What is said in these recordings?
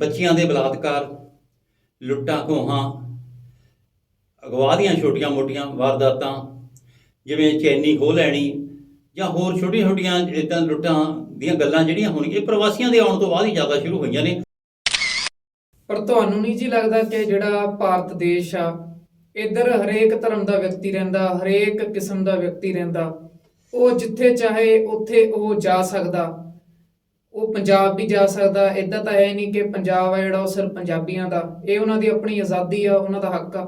ਬੱਚੀਆਂ ਦੇ ਬਲਾਤਕਾਰ, ਲੁੱਟਾਂ, ਖੋਹਾਂ, ਅਗਵਾ ਦੀਆਂ ਛੋਟੀਆਂ-ਮੋਟੀਆਂ ਵਾਰਦਾਤਾਂ, ਜਿਵੇਂ ਚੈਨੀ ਹੋ ਲੈਣੀ ਜਾਂ ਹੋਰ ਛੋਟੀਆਂ-ਛੋਟੀਆਂ ਇਦਾਂ ਲੁੱਟਾਂ ਦੀਆਂ ਗੱਲਾਂ ਜਿਹੜੀਆਂ ਹੋਣਗੀਆਂ ਪ੍ਰਵਾਸੀਆਂ ਦੇ ਆਉਣ ਤੋਂ ਬਾਅਦ ਹੀ ਜ਼ਿਆਦਾ ਸ਼ੁਰੂ ਹੋਈਆਂ ਨੇ। ਪਰ ਤੁਹਾਨੂੰ ਨਹੀਂ ਜੀ ਲੱਗਦਾ ਕਿ ਜਿਹੜਾ ਭਾਰਤ ਦੇਸ਼ ਆ, ਇੱਧਰ ਹਰੇਕ ਧਰਮ ਦਾ ਵਿਅਕਤੀ ਰਹਿੰਦਾ, ਹਰੇਕ ਕਿਸਮ ਦਾ ਵਿਅਕਤੀ ਰਹਿੰਦਾ, ਉਹ ਜਿੱਥੇ ਚਾਹੇ ਉੱਥੇ ਉਹ ਜਾ ਸਕਦਾ। ਉਹ ਪੰਜਾਬ ਵੀ ਜਾ ਸਕਦਾ ਇਦਾਂ ਤਾਂ ਹੈ ਨਹੀਂ ਕਿ ਪੰਜਾਬ ਆ ਜਿਹੜਾ ਉਹ ਸਿਰਫ ਪੰਜਾਬੀਆਂ ਦਾ ਇਹ ਉਹਨਾਂ ਦੀ ਆਪਣੀ ਆਜ਼ਾਦੀ ਆ ਉਹਨਾਂ ਦਾ ਹੱਕ ਆ।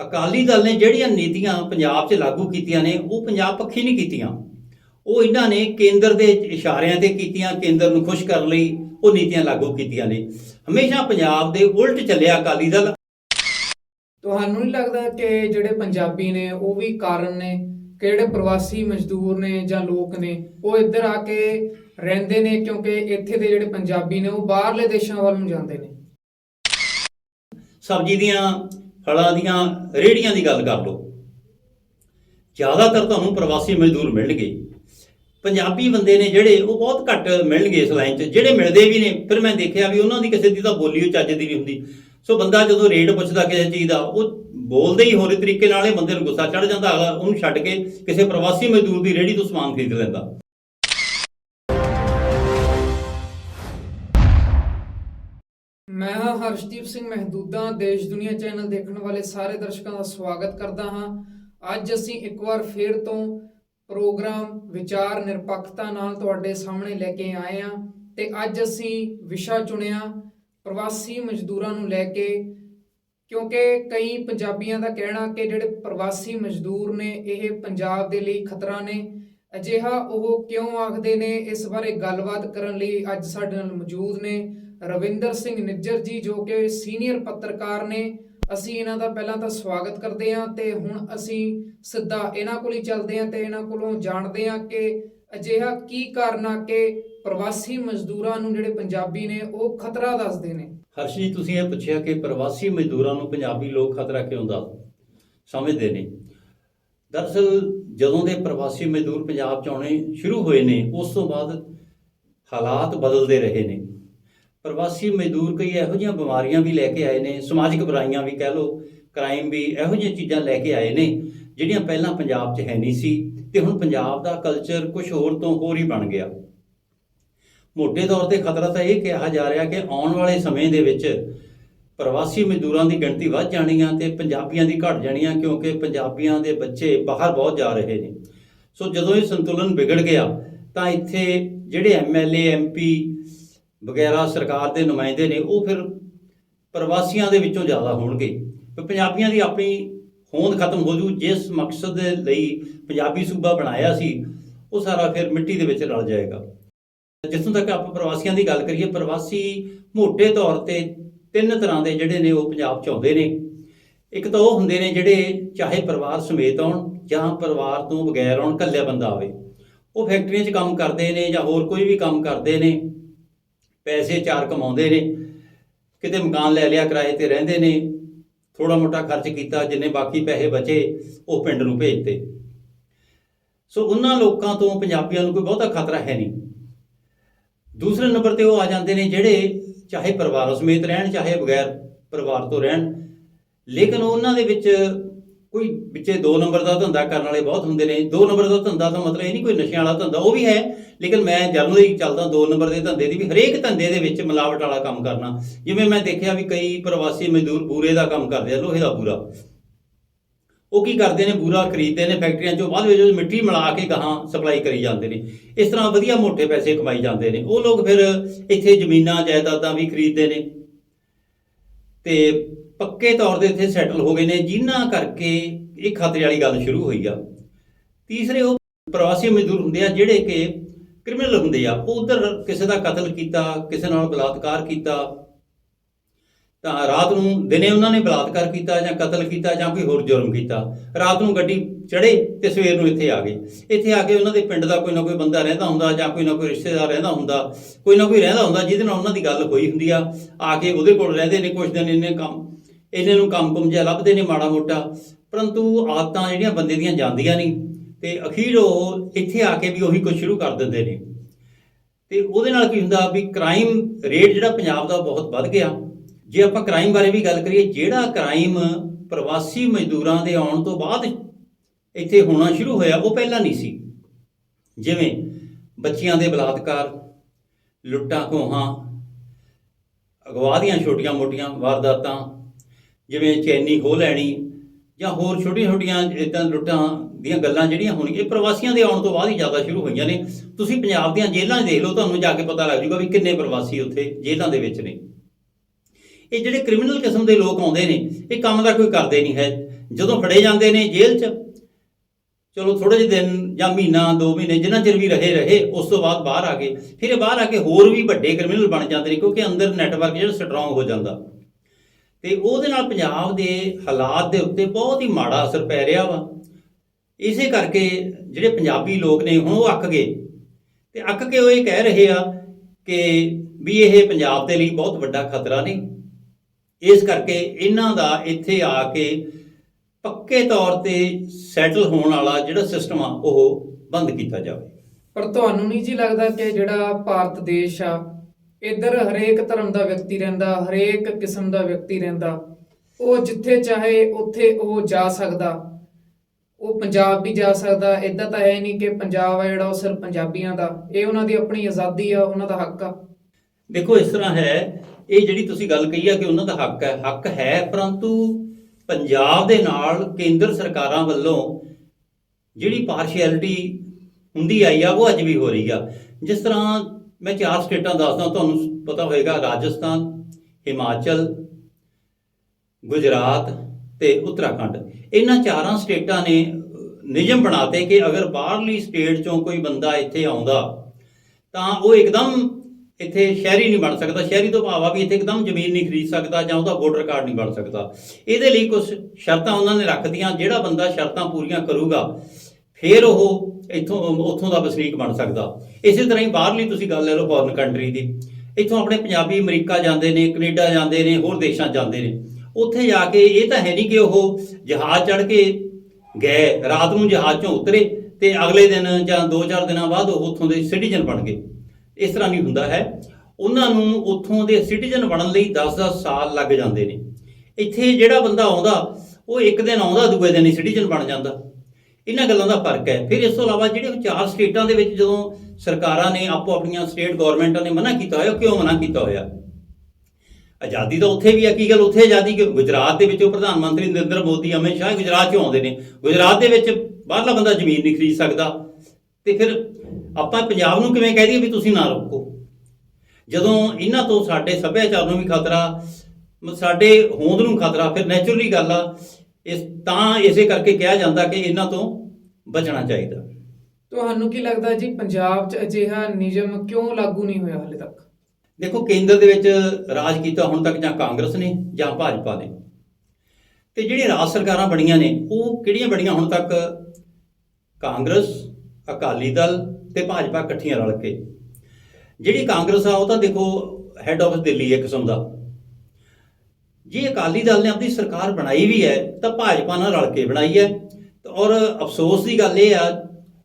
ਅਕਾਲੀ ਦਲ ਨੇ ਜਿਹੜੀਆਂ ਨੀਤੀਆਂ ਪੰਜਾਬ 'ਚ ਲਾਗੂ ਕੀਤੀਆਂ ਨੇ ਉਹ ਪੰਜਾਬ ਪੱਖੀ ਨਹੀਂ ਕੀਤੀਆਂ। ਉਹ ਇਹਨਾਂ ਨੇ ਕੇਂਦਰ ਦੇ ਇਸ਼ਾਰਿਆਂ ਤੇ ਕੀਤੀਆਂ ਕੇਂਦਰ ਨੂੰ ਖੁਸ਼ ਕਰਨ ਲਈ ਉਹ ਨੀਤੀਆਂ ਲਾਗੂ ਕੀਤੀਆਂ ਨੇ। ਹਮੇਸ਼ਾ ਪੰਜਾਬ ਦੇ ਉਲਟ ਚੱਲਿਆ ਅਕਾਲੀ ਦਲ। ਤੁਹਾਨੂੰ ਨਹੀਂ ਲੱਗਦਾ ਕਿ ਜਿਹੜੇ ਪੰਜਾਬੀ ਨੇ ਉਹ ਵੀ ਕਾਰਨ ਨੇ ਕਿ ਜਿਹੜੇ ਪ੍ਰਵਾਸੀ ਮਜ਼ਦੂਰ ਨੇ ਜਾਂ ਲੋਕ ਨੇ ਉਹ ਇੱਧਰ ਆ ਕੇ ਰਹਿੰਦੇ ਨੇ ਕਿਉਂਕਿ ਇੱਥੇ ਦੇ ਜਿਹੜੇ ਪੰਜਾਬੀ ਨੇ ਉਹ ਬਾਹਰਲੇ ਦੇਸ਼ਾਂ ਵੱਲ ਨੂੰ ਜਾਂਦੇ ਨੇ। ਸਬਜ਼ੀ ਦੀਆਂ, ਫਲਾਂ ਦੀਆਂ ਰੇੜੀਆਂ ਦੀ ਗੱਲ ਕਰ ਲਓ। ਜ਼ਿਆਦਾਤਰ ਤੁਹਾਨੂੰ ਪ੍ਰਵਾਸੀ ਮਜ਼ਦੂਰ ਮਿਲਣਗੇ। ਪੰਜਾਬੀ ਬੰਦੇ ਨੇ ਜਿਹੜੇ, ਉਹ ਬਹੁਤ ਘੱਟ ਮਿਲਣਗੇ ਇਸ ਲਾਈਨ 'ਚ। ਜਿਹੜੇ ਮਿਲਦੇ ਵੀ ਨੇ, ਫਿਰ ਮੈਂ ਦੇਖਿਆ ਵੀ ਉਹਨਾਂ ਦੀ ਕਿਸੇ ਦੀ ਤਾਂ ਬੋਲੀ ਉਹ ਚੱਜ ਦੀ ਨਹੀਂ ਹੁੰਦੀ। ਸੋ ਬੰਦਾ ਜਦੋਂ ਰੇਟ ਪੁੱਛਦਾ ਕਿਸੇ ਚੀਜ਼ ਦਾ, ਉਹ ਬੋਲਦੇ ਹੀ ਹੋਰੇ ਤਰੀਕੇ ਨਾਲ ਇਹ ਬੰਦੇ ਨੂੰ ਗੁੱਸਾ ਚੜ ਜਾਂਦਾ ਅਗਲਾ ਉਹਨੂੰ ਛੱਡ ਕੇ ਕਿਸੇ ਪ੍ਰਵਾਸੀ ਮਜ਼ਦੂਰ ਦੀ ਰੇੜੀ ਤੋਂ ਸਮਾਨ ਖਰੀਦ ਲੈਂਦਾ। ਮੈਂ ਹਾਂ ਹਰਸ਼ਦੀਪ ਸਿੰਘ ਮਹਿਦੂਦਾ, ਦੇਸ਼ ਦੁਨੀਆ ਚੈਨਲ ਦੇਖਣ ਵਾਲੇ ਸਾਰੇ ਦਰਸ਼ਕਾਂ ਦਾ ਸਵਾਗਤ ਕਰਦਾ ਹਾਂ। ਅੱਜ ਅਸੀਂ ਇੱਕ ਵਾਰ ਫੇਰ ਤੋਂ ਪ੍ਰੋਗਰਾਮ ਵਿਚਾਰ ਨਿਰਪੱਖਤਾ ਨਾਲ ਤੁਹਾਡੇ ਸਾਹਮਣੇ ਲੈ ਕੇ ਆਏ ਹਾਂ ਤੇ ਅੱਜ ਅਸੀਂ ਵਿਸ਼ਾ ਚੁਣਿਆ ਪ੍ਰਵਾਸੀ ਮਜ਼ਦੂਰਾਂ ਨੂੰ ਲੈ ਕੇ, ਕਿਉਂਕਿ ਕਈ ਪੰਜਾਬੀਆਂ ਦਾ ਕਹਿਣਾ ਕਿ ਜਿਹੜੇ ਪ੍ਰਵਾਸੀ ਮਜ਼ਦੂਰ ਨੇ, ਇਹ ਪੰਜਾਬ ਦੇ ਲਈ ਖਤਰਾ ਨੇ। ਅਜਿਹਾ ਉਹ ਕਿਉਂ ਆਖਦੇ ਨੇ? ਇਸ ਬਾਰੇ ਗੱਲਬਾਤ ਕਰਨ ਲਈ ਅੱਜ ਸਾਡੇ ਨਾਲ ਮੌਜੂਦ ਨੇ। ਰਵਿੰਦਰ ਸਿੰਘ ਨਿੱਜਰ ਜੀ ਜੋ ਕਿ ਸੀਨੀਅਰ ਪੱਤਰਕਾਰ ਨੇ, ਅਸੀਂ ਇਹਨਾਂ ਦਾ ਪਹਿਲਾਂ ਤਾਂ ਸਵਾਗਤ ਕਰਦੇ ਹਾਂ ਤੇ ਹੁਣ ਅਸੀਂ ਸਿੱਧਾ ਇਹਨਾਂ ਕੋਲ ਹੀ ਚੱਲਦੇ ਹਾਂ ਤੇ ਇਹਨਾਂ ਕੋਲੋਂ ਜਾਣਦੇ ਹਾਂ ਕਿ ਅਜਿਹਾ ਕੀ ਕਾਰਨ ਆ ਕਿ ਪ੍ਰਵਾਸੀ ਮਜ਼ਦੂਰਾਂ ਨੂੰ ਜਿਹੜੇ ਪੰਜਾਬੀ ਨੇ ਉਹ ਖਤਰਾ ਦੱਸਦੇ ਨੇ। ਹਰਸ਼ੀ, ਤੁਸੀਂ ਇਹ ਪੁੱਛਿਆ ਕਿ ਪ੍ਰਵਾਸੀ ਮਜ਼ਦੂਰਾਂ ਨੂੰ ਪੰਜਾਬੀ ਲੋਕ ਖਤਰਾ ਕਿਉਂ ਦਾ ਸਮਝਦੇ ਨੇ। ਦਰਅਸਲ ਜਦੋਂ ਦੇ ਪ੍ਰਵਾਸੀ ਮਜ਼ਦੂਰ ਪੰਜਾਬ 'ਚ ਆਉਣੇ ਸ਼ੁਰੂ ਹੋਏ ਨੇ, ਉਸ ਤੋਂ ਬਾਅਦ ਹਾਲਾਤ ਬਦਲਦੇ ਰਹੇ ਨੇ। ਪ੍ਰਵਾਸੀ ਮਜ਼ਦੂਰ ਕਈ ਇਹੋ ਜਿਹੀਆਂ ਬਿਮਾਰੀਆਂ ਵੀ ਲੈ ਕੇ ਆਏ ਨੇ, ਸਮਾਜਿਕ ਬੁਰਾਈਆਂ ਵੀ ਕਹਿ ਲਓ ਕ੍ਰਾਈਮ ਵੀ ਇਹੋ ਜਿਹੀਆਂ ਚੀਜ਼ਾਂ ਲੈ ਕੇ ਆਏ ਨੇ, ਜਿਹੜੀਆਂ ਪਹਿਲਾਂ ਪੰਜਾਬ 'ਚ ਹੈ ਨਹੀਂ ਸੀ ਤੇ ਹੁਣ ਪੰਜਾਬ ਦਾ ਕਲਚਰ ਕੁਝ ਹੋਰ ਤੋਂ ਹੋਰ ਹੀ ਬਣ ਗਿਆ। ਮੋٹے ਤੌਰ ਤੇ ਖਤਰਾ ਤਾਂ ਇਹ ਕਿਹਾ ਜਾ ਰਿਹਾ ਕਿ ਆਉਣ ਵਾਲੇ ਸਮੇਂ ਦੇ ਵਿੱਚ ਪ੍ਰਵਾਸੀ ਮਜ਼ਦੂਰਾਂ ਦੀ ਗਿਣਤੀ ਵੱਧ ਜਾਣੀ ਆ ਤੇ ਪੰਜਾਬੀਆਂ ਦੀ ਘਟ ਜਾਣੀ ਆ ਕਿਉਂਕਿ ਪੰਜਾਬੀਆਂ ਦੇ ਬੱਚੇ ਬਾਹਰ ਬਹੁਤ ਜਾ ਰਹੇ ਨੇ। ਸੋ ਜਦੋਂ ਇਹ ਸੰਤੁਲਨ ਵਿਗੜ ਗਿਆ ਤਾਂ ਇੱਥੇ ਜਿਹੜੇ ਐਮਐਲਏ ਐਮਪੀ ਵਗੈਰਾ ਸਰਕਾਰ ਦੇ ਨੁਮਾਇੰਦੇ ਨੇ, ਉਹ ਫਿਰ ਪ੍ਰਵਾਸੀਆਂ ਦੇ ਵਿੱਚੋਂ ਜ਼ਿਆਦਾ ਹੋਣਗੇ। ਪੰਜਾਬੀਆਂ ਦੀ ਆਪਣੀ ਹੋਂਦ ਖਤਮ ਹੋ ਜੂ, ਜਿਸ ਮਕਸਦ ਦੇ ਲਈ ਪੰਜਾਬੀ ਸੂਬਾ ਬਣਾਇਆ ਸੀ, ਉਹ ਸਾਰਾ ਫਿਰ ਮਿੱਟੀ ਦੇ ਵਿੱਚ ਰਲ ਜਾਏਗਾ। ਜਿੱਥੋਂ ਤੱਕ ਆਪਾਂ ਪ੍ਰਵਾਸੀਆਂ ਦੀ ਗੱਲ ਕਰੀਏ, ਪ੍ਰਵਾਸੀ ਮੋٹے ਤੌਰ ਤੇ ਤਿੰਨ ਤਰ੍ਹਾਂ ਦੇ ਜਿਹੜੇ ਨੇ ਉਹ ਪੰਜਾਬ ਚ ਆਉਂਦੇ ਨੇ। ਇੱਕ ਤਾਂ ਉਹ ਹੁੰਦੇ ਨੇ ਜਿਹੜੇ ਚਾਹੇ ਪਰਿਵਾਰ ਸਮੇਤ ਆਉਣ, ਜਾਂ ਪਰਿਵਾਰ ਤੋਂ ਬਗੈਰ ਆਉਣ ਇਕੱਲਿਆ ਬੰਦਾ ਆਵੇ। ਉਹ ਫੈਕਟਰੀਆਂ 'ਚ ਕੰਮ ਕਰਦੇ ਨੇ ਜਾਂ ਹੋਰ ਕੋਈ ਵੀ ਕੰਮ ਕਰਦੇ ਨੇ। ਪੈਸੇ ਚਾਰ ਕਮਾਉਂਦੇ ਨੇ, ਕਿਤੇ ਮਕਾਨ ਲੈ ਲਿਆ ਕਿਰਾਏ ਤੇ ਰਹਿੰਦੇ ਨੇ ਥੋੜਾ ਮੋਟਾ ਖਰਚ ਕੀਤਾ, ਜਿੰਨੇ ਬਾਕੀ ਪੈਸੇ ਬਚੇ, ਉਹ ਪਿੰਡ ਨੂੰ ਭੇਜਤੇ। ਸੋ ਉਹਨਾਂ ਲੋਕਾਂ ਤੋਂ, ਪੰਜਾਬੀਆਂ ਨੂੰ ਕੋਈ ਬਹੁਤਾ ਖਤਰਾ ਹੈ ਨਹੀਂ। ਦੂਸਰੇ ਨੰਬਰ ਤੇ ਉਹ ਆ ਜਾਂਦੇ ਨੇ ਜਿਹੜੇ ਚਾਹੇ ਪਰਿਵਾਰ ਸਮੇਤ ਰਹਿਣ, ਚਾਹੇ ਬਗੈਰ ਪਰਿਵਾਰ ਤੋਂ ਰਹਿਣ। ਲੇਕਿਨ ਉਹਨਾਂ ਦੇ ਵਿੱਚ ਕੋਈ ਵਿੱਚੇ ਦੋ ਨੰਬਰ ਦਾ ਧੰਦਾ ਕਰਨ ਵਾਲੇ ਬਹੁਤ ਹੁੰਦੇ ਨੇ। ਦੋ ਨੰਬਰ ਦਾ ਧੰਦਾ ਤਾਂ ਮਤਲਬ ਇਹ ਨਹੀਂ ਕੋਈ ਨਸ਼ਿਆਂ ਵਾਲਾ ਧੰਦਾ, ਉਹ ਵੀ ਹੈ। ਲੇਕਿਨ ਮੈਂ ਜਰਨਲੀ ਚੱਲਦਾ ਦੋ ਨੰਬਰ ਦੇ ਧੰਦੇ ਦੀ ਵੀ ਹਰੇਕ ਧੰਦੇ ਦੇ ਵਿੱਚ ਮਿਲਾਵਟ ਵਾਲਾ ਕੰਮ ਕਰਨਾ। ਜਿਵੇਂ ਮੈਂ ਦੇਖਿਆ ਵੀ ਕਈ ਪ੍ਰਵਾਸੀ ਮਜ਼ਦੂਰ ਬੂਰੇ ਦਾ ਕੰਮ ਕਰਦੇ ਆ, ਲੋਹੇ ਦਾ ਬੂਰਾ। ਉਹ ਕੀ ਕਰਦੇ ਨੇ? ਬੂਰਾ ਖਰੀਦਦੇ ਨੇ ਫੈਕਟਰੀਆਂ ਚੋਂ, ਬਾਅਦ ਵਿੱਚ ਮਿੱਟੀ ਮਿਲਾ ਕੇ ਗਾਹਾਂ ਸਪਲਾਈ ਕਰੀ ਜਾਂਦੇ ਨੇ। ਇਸ ਤਰ੍ਹਾਂ ਵਧੀਆ ਮੋਟੇ ਪੈਸੇ ਕਮਾਈ ਜਾਂਦੇ ਨੇ। ਉਹ ਲੋਕ ਫਿਰ ਇੱਥੇ ਜ਼ਮੀਨਾਂ, ਜਾਇਦਾਦਾਂ ਵੀ ਖਰੀਦਦੇ ਨੇ। ਤੇ ਪੱਕੇ ਤੌਰ ਤੇ ਇੱਥੇ ਸੈਟਲ ਹੋ ਗਏ ਨੇ, ਜਿਨ੍ਹਾਂ ਕਰਕੇ ਇਹ ਖਤਰੇ ਵਾਲੀ ਗੱਲ ਸ਼ੁਰੂ ਹੋਈ ਆ। ਤੀਸਰੇ ਉਹ ਪ੍ਰਵਾਸੀ ਮਜ਼ਦੂਰ ਹੁੰਦੇ ਆ, ਜਿਹੜੇ ਕਿ ਕ੍ਰਿਮੀਨਲ ਹੁੰਦੇ ਆ। ਉਹ ਉਧਰ ਕਿਸੇ ਦਾ ਕਤਲ ਕੀਤਾ, ਕਿਸੇ ਨਾਲ ਬਲਾਤਕਾਰ ਕੀਤਾ, ਤਾਂ ਰਾਤ ਨੂੰ ਦਿਨੇ ਉਹਨਾਂ ਨੇ ਬਲਾਤਕਾਰ ਕੀਤਾ ਜਾਂ ਕਤਲ ਕੀਤਾ ਜਾਂ ਕੋਈ ਹੋਰ ਜੁਰਮ ਕੀਤਾ। ਰਾਤ ਨੂੰ ਗੱਡੀ ਚੜੇ ਤੇ ਸਵੇਰ ਨੂੰ ਇੱਥੇ ਆ ਗਏ। ਇੱਥੇ ਆ ਕੇ ਉਹਨਾਂ ਦੇ ਪਿੰਡ ਦਾ ਕੋਈ ਨਾ ਕੋਈ ਬੰਦਾ ਰਹਿੰਦਾ ਹੁੰਦਾ ਜਾਂ ਕੋਈ ਨਾ ਕੋਈ ਰਿਸ਼ਤੇਦਾਰ ਰਹਿੰਦਾ ਹੁੰਦਾ, ਕੋਈ ਨਾ ਕੋਈ ਰਹਿੰਦਾ ਹੁੰਦਾ, ਜਿਹਦੇ ਨਾਲ ਉਹਨਾਂ ਦੀ ਗੱਲ ਹੋਈ ਹੁੰਦੀ ਆ। ਆ ਕੇ ਉਹਦੇ ਕੋਲ ਰਹਿੰਦੇ ਨੇ ਕੁਝ ਦਿਨ ਇਹਨੇ ਕੰਮ ਇਹਨਾਂ ਨੂੰ ਕੰਮ ਕੁਮ ਜਿਹਾ ਲੱਭਦੇ ਨੇ ਮਾੜਾ ਮੋਟਾ, ਪਰੰਤੂ ਆਦਤਾਂ ਜਿਹੜੀਆਂ ਬੰਦੇ ਦੀਆਂ ਜਾਂਦੀਆਂ ਨਹੀਂ ਤੇ ਅਖੀਰ ਉਹ ਇੱਥੇ ਆ ਕੇ ਵੀ ਉਹੀ ਕੁਝ ਸ਼ੁਰੂ ਕਰ ਦਿੰਦੇ ਨੇ। ਤੇ ਉਹਦੇ ਨਾਲ ਕੀ ਹੁੰਦਾ ਵੀ ਕ੍ਰਾਈਮ ਰੇਟ ਜਿਹੜਾ ਪੰਜਾਬ ਦਾ ਬਹੁਤ ਵੱਧ ਗਿਆ। ਜੇ ਆਪਾਂ ਕ੍ਰਾਈਮ ਬਾਰੇ ਵੀ ਗੱਲ ਕਰੀਏ, ਜਿਹੜਾ ਕ੍ਰਾਈਮ ਪ੍ਰਵਾਸੀ ਮਜ਼ਦੂਰਾਂ ਦੇ ਆਉਣ ਤੋਂ ਬਾਅਦ ਇੱਥੇ ਹੋਣਾ ਸ਼ੁਰੂ ਹੋਇਆ, ਉਹ ਪਹਿਲਾਂ ਨਹੀਂ ਸੀ। ਜਿਵੇਂ ਬੱਚਿਆਂ ਦੇ ਬਲਾਤਕਾਰ ਲੁੱਟਾਂ ਖੋਹਾਂ ਅਗਵਾ ਦੀਆਂ ਛੋਟੀਆਂ-ਮੋਟੀਆਂ ਵਾਰਦਾਤਾਂ ਜਿਵੇਂ ਚੈਨੀ ਖੋਹ ਲੈਣੀ ਜਾਂ ਹੋਰ ਛੋਟੀਆਂ-ਛੋਟੀਆਂ ਇਦਾਂ ਲੁੱਟਾਂ ਦੀਆਂ ਗੱਲਾਂ ਜਿਹੜੀਆਂ ਹੋਣਗੀਆਂ, ਇਹ ਪ੍ਰਵਾਸੀਆਂ ਦੇ ਆਉਣ ਤੋਂ ਬਾਅਦ ਹੀ ਜ਼ਿਆਦਾ ਸ਼ੁਰੂ ਹੋਈਆਂ ਨੇ। ਤੁਸੀਂ ਪੰਜਾਬ ਦੀਆਂ ਜੇਲ੍ਹਾਂ 'ਚ ਦੇਖ ਲਓ, ਤੁਹਾਨੂੰ ਜਾ ਕੇ ਪਤਾ ਲੱਗ ਜੂਗਾ ਵੀ ਕਿੰਨੇ ਪ੍ਰਵਾਸੀ ਉੱਥੇ ਜੇਲ੍ਹਾਂ ਦੇ ਵਿੱਚ ਨੇ। ਇਹ ਜਿਹੜੇ ਕ੍ਰਿਮੀਨਲ ਕਿਸਮ ਦੇ ਲੋਕ ਆਉਂਦੇ ਨੇ, ਇਹ ਕੰਮ ਦਾ ਕੋਈ ਕਰਦੇ ਨਹੀਂ ਹੈ। ਜਦੋਂ ਫੜੇ ਜਾਂਦੇ ਨੇ ਜੇਲ੍ਹ 'ਚ, ਚਲੋ ਥੋੜੇ ਜਿਹੇ ਦਿਨ ਜਾਂ ਮਹੀਨਾ, ਦੋ ਮਹੀਨੇ ਜਿੰਨਾ ਚਿਰ ਵੀ ਰਹੇ ਰਹੇ, ਉਸ ਤੋਂ ਬਾਅਦ ਬਾਹਰ ਆ ਗਏ। ਫਿਰ ਇਹ ਬਾਹਰ ਆ ਕੇ ਹੋਰ ਵੀ ਵੱਡੇ ਕ੍ਰਿਮੀਨਲ ਬਣ ਜਾਂਦੇ ਨੇ ਕਿਉਂਕਿ ਅੰਦਰ ਨੈਟਵਰਕ ਜਿਹੜਾ ਸਟਰੋਂਗ ਹੋ ਜਾਂਦਾ। ਤੇ ਉਹਦੇ ਨਾਲ ਪੰਜਾਬ ਦੇ ਹਾਲਾਤ ਦੇ ਉੱਤੇ ਬਹੁਤ ਹੀ ਮਾੜਾ ਅਸਰ ਪੈ ਰਿਹਾ ਵਾ। ਇਸੇ ਕਰਕੇ ਜਿਹੜੇ ਪੰਜਾਬੀ ਲੋਕ ਨੇ ਹੁਣ ਉਹ ਅੱਕ ਗਏ। ਤੇ ਅੱਕ ਕੇ ਉਹ ਇਹ ਕਹਿ ਰਹੇ ਆ ਕਿ ਵੀ ਇਹ ਪੰਜਾਬ ਦੇ ਲਈ ਬਹੁਤ ਵੱਡਾ ਖਤਰਾ ਨਹੀਂ। ਇਸ ਕਰਕੇ ਇਹਨਾਂ ਦਾ ਇੱਥੇ ਆ ਕੇ ਪੱਕੇ ਤੌਰ ਤੇ ਸੈਟਲ ਹੋਣ ਵਾਲਾ ਜਿਹੜਾ ਸਿਸਟਮ ਆ, ਉਹ ਬੰਦ ਕੀਤਾ ਜਾਵੇ। ਪਰ ਤੁਹਾਨੂੰ ਨਹੀਂ ਜੀ ਲੱਗਦਾ ਕਿ ਜਿਹੜਾ ਭਾਰਤ ਦੇਸ਼ ਆ ਇੱਧਰ ਹਰੇਕ ਧਰਮ ਦਾ ਵਿਅਕਤੀ ਰਹਿੰਦਾ, ਹਰੇਕ ਕਿਸਮ ਦਾ ਵਿਅਕਤੀ ਰਹਿੰਦਾ। ਉਹ ਜਿੱਥੇ ਚਾਹੇ ਉੱਥੇ ਉਹ ਜਾ ਸਕਦਾ। ਉਹ ਪੰਜਾਬ ਵੀ ਜਾ ਸਕਦਾ। ਇਦਾਂ ਤਾਂ ਹੈ ਨਹੀਂ ਕਿ ਪੰਜਾਬ ਆ ਜਿਹੜਾ ਉਹ ਸਿਰਫ ਪੰਜਾਬੀਆਂ ਦਾ। ਇਹ ਉਹਨਾਂ ਦੀ ਆਪਣੀ ਆਜ਼ਾਦੀ ਆ, ਉਹਨਾਂ ਦਾ ਹੱਕ ਆ। ਦੇਖੋ, ਇਸ ਤਰ੍ਹਾਂ ਹੈ, ਇਹ ਜਿਹੜੀ ਤੁਸੀਂ ਗੱਲ ਕਹੀ ਆ ਕਿ ਉਹਨਾਂ ਦਾ ਹੱਕ ਹੈ ਹੱਕ ਹੈ, ਪਰੰਤੂ ਪੰਜਾਬ ਦੇ ਨਾਲ ਕੇਂਦਰ ਸਰਕਾਰਾਂ ਵੱਲੋਂ ਜਿਹੜੀ ਪਾਰਸ਼ੈਲਿਟੀ ਹੁੰਦੀ ਆਈ ਆ, ਉਹ ਅੱਜ ਵੀ ਹੋ ਰਹੀ ਆ। ਜਿਸ ਤਰ੍ਹਾਂ ਮੈਂ ਚਾਰ ਸਟੇਟਾਂ ਦੱਸਦਾ ਤੁਹਾਨੂੰ ਪਤਾ ਹੋਏਗਾ ਰਾਜਸਥਾਨ ਹਿਮਾਚਲ ਗੁਜਰਾਤ ਤੇ ਉੱਤਰਾਖੰਡ। ਇਹਨਾਂ ਚਾਰਾਂ ਸਟੇਟਾਂ ਨੇ ਅਹ, ਨਿਯਮ ਬਣਾਤੇ ਕਿ ਅਗਰ ਬਾਹਰਲੀ ਸਟੇਟ ਚੋਂ ਕੋਈ ਬੰਦਾ ਇੱਥੇ ਆਉਂਦਾ ਤਾਂ ਉਹ ਇੱਕਦਮ ਇੱਥੇ ਸ਼ਹਿਰੀ ਨਹੀਂ ਬਣ ਸਕਦਾ। ਸ਼ਹਿਰੀ ਤੋਂ ਭਾਵ ਵੀ ਇੱਥੇ ਇੱਕਦਮ ਜ਼ਮੀਨ ਨਹੀਂ ਖਰੀਦ ਸਕਦਾ ਜਾਂ ਉਹਦਾ ਵੋਟਰ ਕਾਰਡ ਨਹੀਂ ਬਣ ਸਕਦਾ। ਇਹਦੇ ਲਈ ਕੁਝ ਸ਼ਰਤਾਂ ਉਹਨਾਂ ਨੇ ਰੱਖਦੀਆਂ ਜਿਹੜਾ ਬੰਦਾ ਸ਼ਰਤਾਂ ਪੂਰੀਆਂ ਕਰੂਗਾ ਫਿਰ ਉਹ ਇੱਥੋਂ ਉੱਥੋਂ ਦਾ ਵਸਨੀਕ ਬਣ ਸਕਦਾ। ਇਸੇ ਤਰ੍ਹਾਂ ਹੀ ਬਾਹਰਲੀ ਤੁਸੀਂ ਗੱਲ ਲੈ ਲਓ ਫੋਰਨ ਕੰਟਰੀ ਦੀ। ਇੱਥੋਂ ਆਪਣੇ ਪੰਜਾਬੀ ਅਮਰੀਕਾ ਜਾਂਦੇ ਨੇ, ਕੈਨੇਡਾ ਜਾਂਦੇ ਨੇ, ਹੋਰ ਦੇਸ਼ਾਂ ਜਾਂਦੇ ਨੇ। ਉੱਥੇ ਜਾ ਕੇ ਇਹ ਤਾਂ ਹੈ ਨਹੀਂ ਕਿ ਉਹ ਜਹਾਜ਼ ਚੜ੍ਹ ਕੇ ਗਏ, ਰਾਤ ਨੂੰ ਜਹਾਜ਼ 'ਚੋਂ ਉਤਰੇ ਤੇ ਅਗਲੇ ਦਿਨ ਜਾਂ 2-4 ਦਿਨਾਂ ਬਾਅਦ ਉਹ ਉੱਥੋਂ ਦੇ ਸਿਟੀਜ਼ਨ ਬਣ ਗਏ। ਇਸ ਤਰ੍ਹਾਂ ਨਹੀਂ ਹੁੰਦਾ ਹੈ। ਉਹਨਾਂ ਨੂੰ ਉੱਥੋਂ ਦੇ ਸਿਟੀਜ਼ਨ ਬਣਨ ਲਈ 10-10 ਸਾਲ ਲੱਗ ਜਾਂਦੇ ਨੇ। ਇੱਥੇ ਜਿਹੜਾ ਬੰਦਾ ਆਉਂਦਾ, ਉਹ ਇੱਕ ਦਿਨ ਆਉਂਦਾ, ਦੂਏ ਦਿਨ ਹੀ ਸਿਟੀਜ਼ਨ ਬਣ ਜਾਂਦਾ। ਇਹਨਾਂ ਗੱਲਾਂ ਦਾ ਫ਼ਰਕ ਹੈ। ਫਿਰ ਇਸ ਤੋਂ ਇਲਾਵਾ ਜਿਹੜੇ ਚਾਰ ਸਟੇਟਾਂ ਦੇ ਵਿੱਚ ਜਦੋਂ ਸਰਕਾਰਾਂ ਨੇ ਆਪੋ ਆਪਣੀਆਂ ਸਟੇਟ ਗਵਰਨਮੈਂਟਾਂ ਨੇ ਮਨਾ ਕੀਤਾ ਹੋਇਆ, ਕਿਉਂ ਮਨਾ ਕੀਤਾ ਹੋਇਆ? ਆਜ਼ਾਦੀ ਤਾਂ ਉੱਥੇ ਵੀ ਆ ਕੀ ਗੱਲ? ਉੱਥੇ ਆਜ਼ਾਦੀ ਕਿਉਂ? ਗੁਜਰਾਤ ਦੇ ਵਿੱਚ ਉਹ ਪ੍ਰਧਾਨ ਮੰਤਰੀ ਨਰਿੰਦਰ ਮੋਦੀ ਅਮਿਤ ਸ਼ਾਹ ਗੁਜਰਾਤ 'ਚੋਂ ਆਉਂਦੇ ਨੇ। ਗੁਜਰਾਤ ਦੇ ਵਿੱਚ ਬਾਹਰਲਾ ਬੰਦਾ ਜ਼ਮੀਨ ਨਹੀਂ ਖਰੀਦ ਸਕਦਾ। ਤੇ ਫਿਰ ਆਪਾਂ ਪੰਜਾਬ ਨੂੰ ਕਿਵੇਂ ਕਹਿ ਦਈਏ ਵੀ ਤੁਸੀਂ ਨਾ ਰੋਕੋ? ਜਦੋਂ ਇਹਨਾਂ ਤੋਂ ਸਾਡੇ ਸੱਭਿਆਚਾਰ ਨੂੰ ਵੀ ਖਤਰਾ ਮ- ਸਾਡੇ ਹੋਂਦ ਨੂੰ ਖਤਰਾ, ਫਿਰ ਨੈਚੁਰਲੀ ਗੱਲ ਆ ਇਸ ਤਾਂ ਇਸੇ ਕਰਕੇ ਕਿਹਾ ਜਾਂਦਾ ਕਿ ਇਹਨਾਂ ਤੋਂ ਬਚਣਾ ਚਾਹੀਦਾ। ਤੁਹਾਨੂੰ ਕੀ ਲੱਗਦਾ ਜੀ ਪੰਜਾਬ 'ਚ ਅਜਿਹਾ ਨਿਯਮ ਕਿਉਂ ਲਾਗੂ ਨਹੀਂ ਹੋਇਆ ਹਾਲੇ ਤੱਕ? ਦੇਖੋ ਕੇਂਦਰ ਦੇ ਵਿੱਚ ਰਾਜ ਕੀਤਾ ਹੁਣ ਤੱਕ ਜਾਂ ਕਾਂਗਰਸ ਨੇ ਜਾਂ ਭਾਜਪਾ ਨੇ। ਤੇ ਜਿਹੜੀਆਂ ਰਾਜ ਸਰਕਾਰਾਂ ਬਣੀਆਂ ਨੇ ਉਹ ਕਿਹੜੀਆਂ ਬਣੀਆਂ ਹੁਣ ਤੱਕ? ਕਾਂਗਰਸ ਅਕਾਲੀ ਦਲ ਤੇ ਭਾਜਪਾ ਇਕੱਠੀਆਂ ਰਲ ਕੇ। ਜਿਹੜੀ ਕਾਂਗਰਸ ਆ ਉਹ ਤਾਂ ਦੇਖੋ ਹੈੱਡ ਆਫਿਸ ਦਿੱਲੀ ਹੈ ਕਿਸਮ ਦਾ। ਜੇ ਅਕਾਲੀ ਦਲ ਨੇ ਆਪਣੀ ਸਰਕਾਰ ਬਣਾਈ ਵੀ ਹੈ, ਤਾਂ ਭਾਜਪਾ ਨਾਲ ਰਲ ਕੇ ਬਣਾਈ ਹੈ। ਔਰ ਅਫਸੋਸ ਦੀ ਗੱਲ ਇਹ ਆ,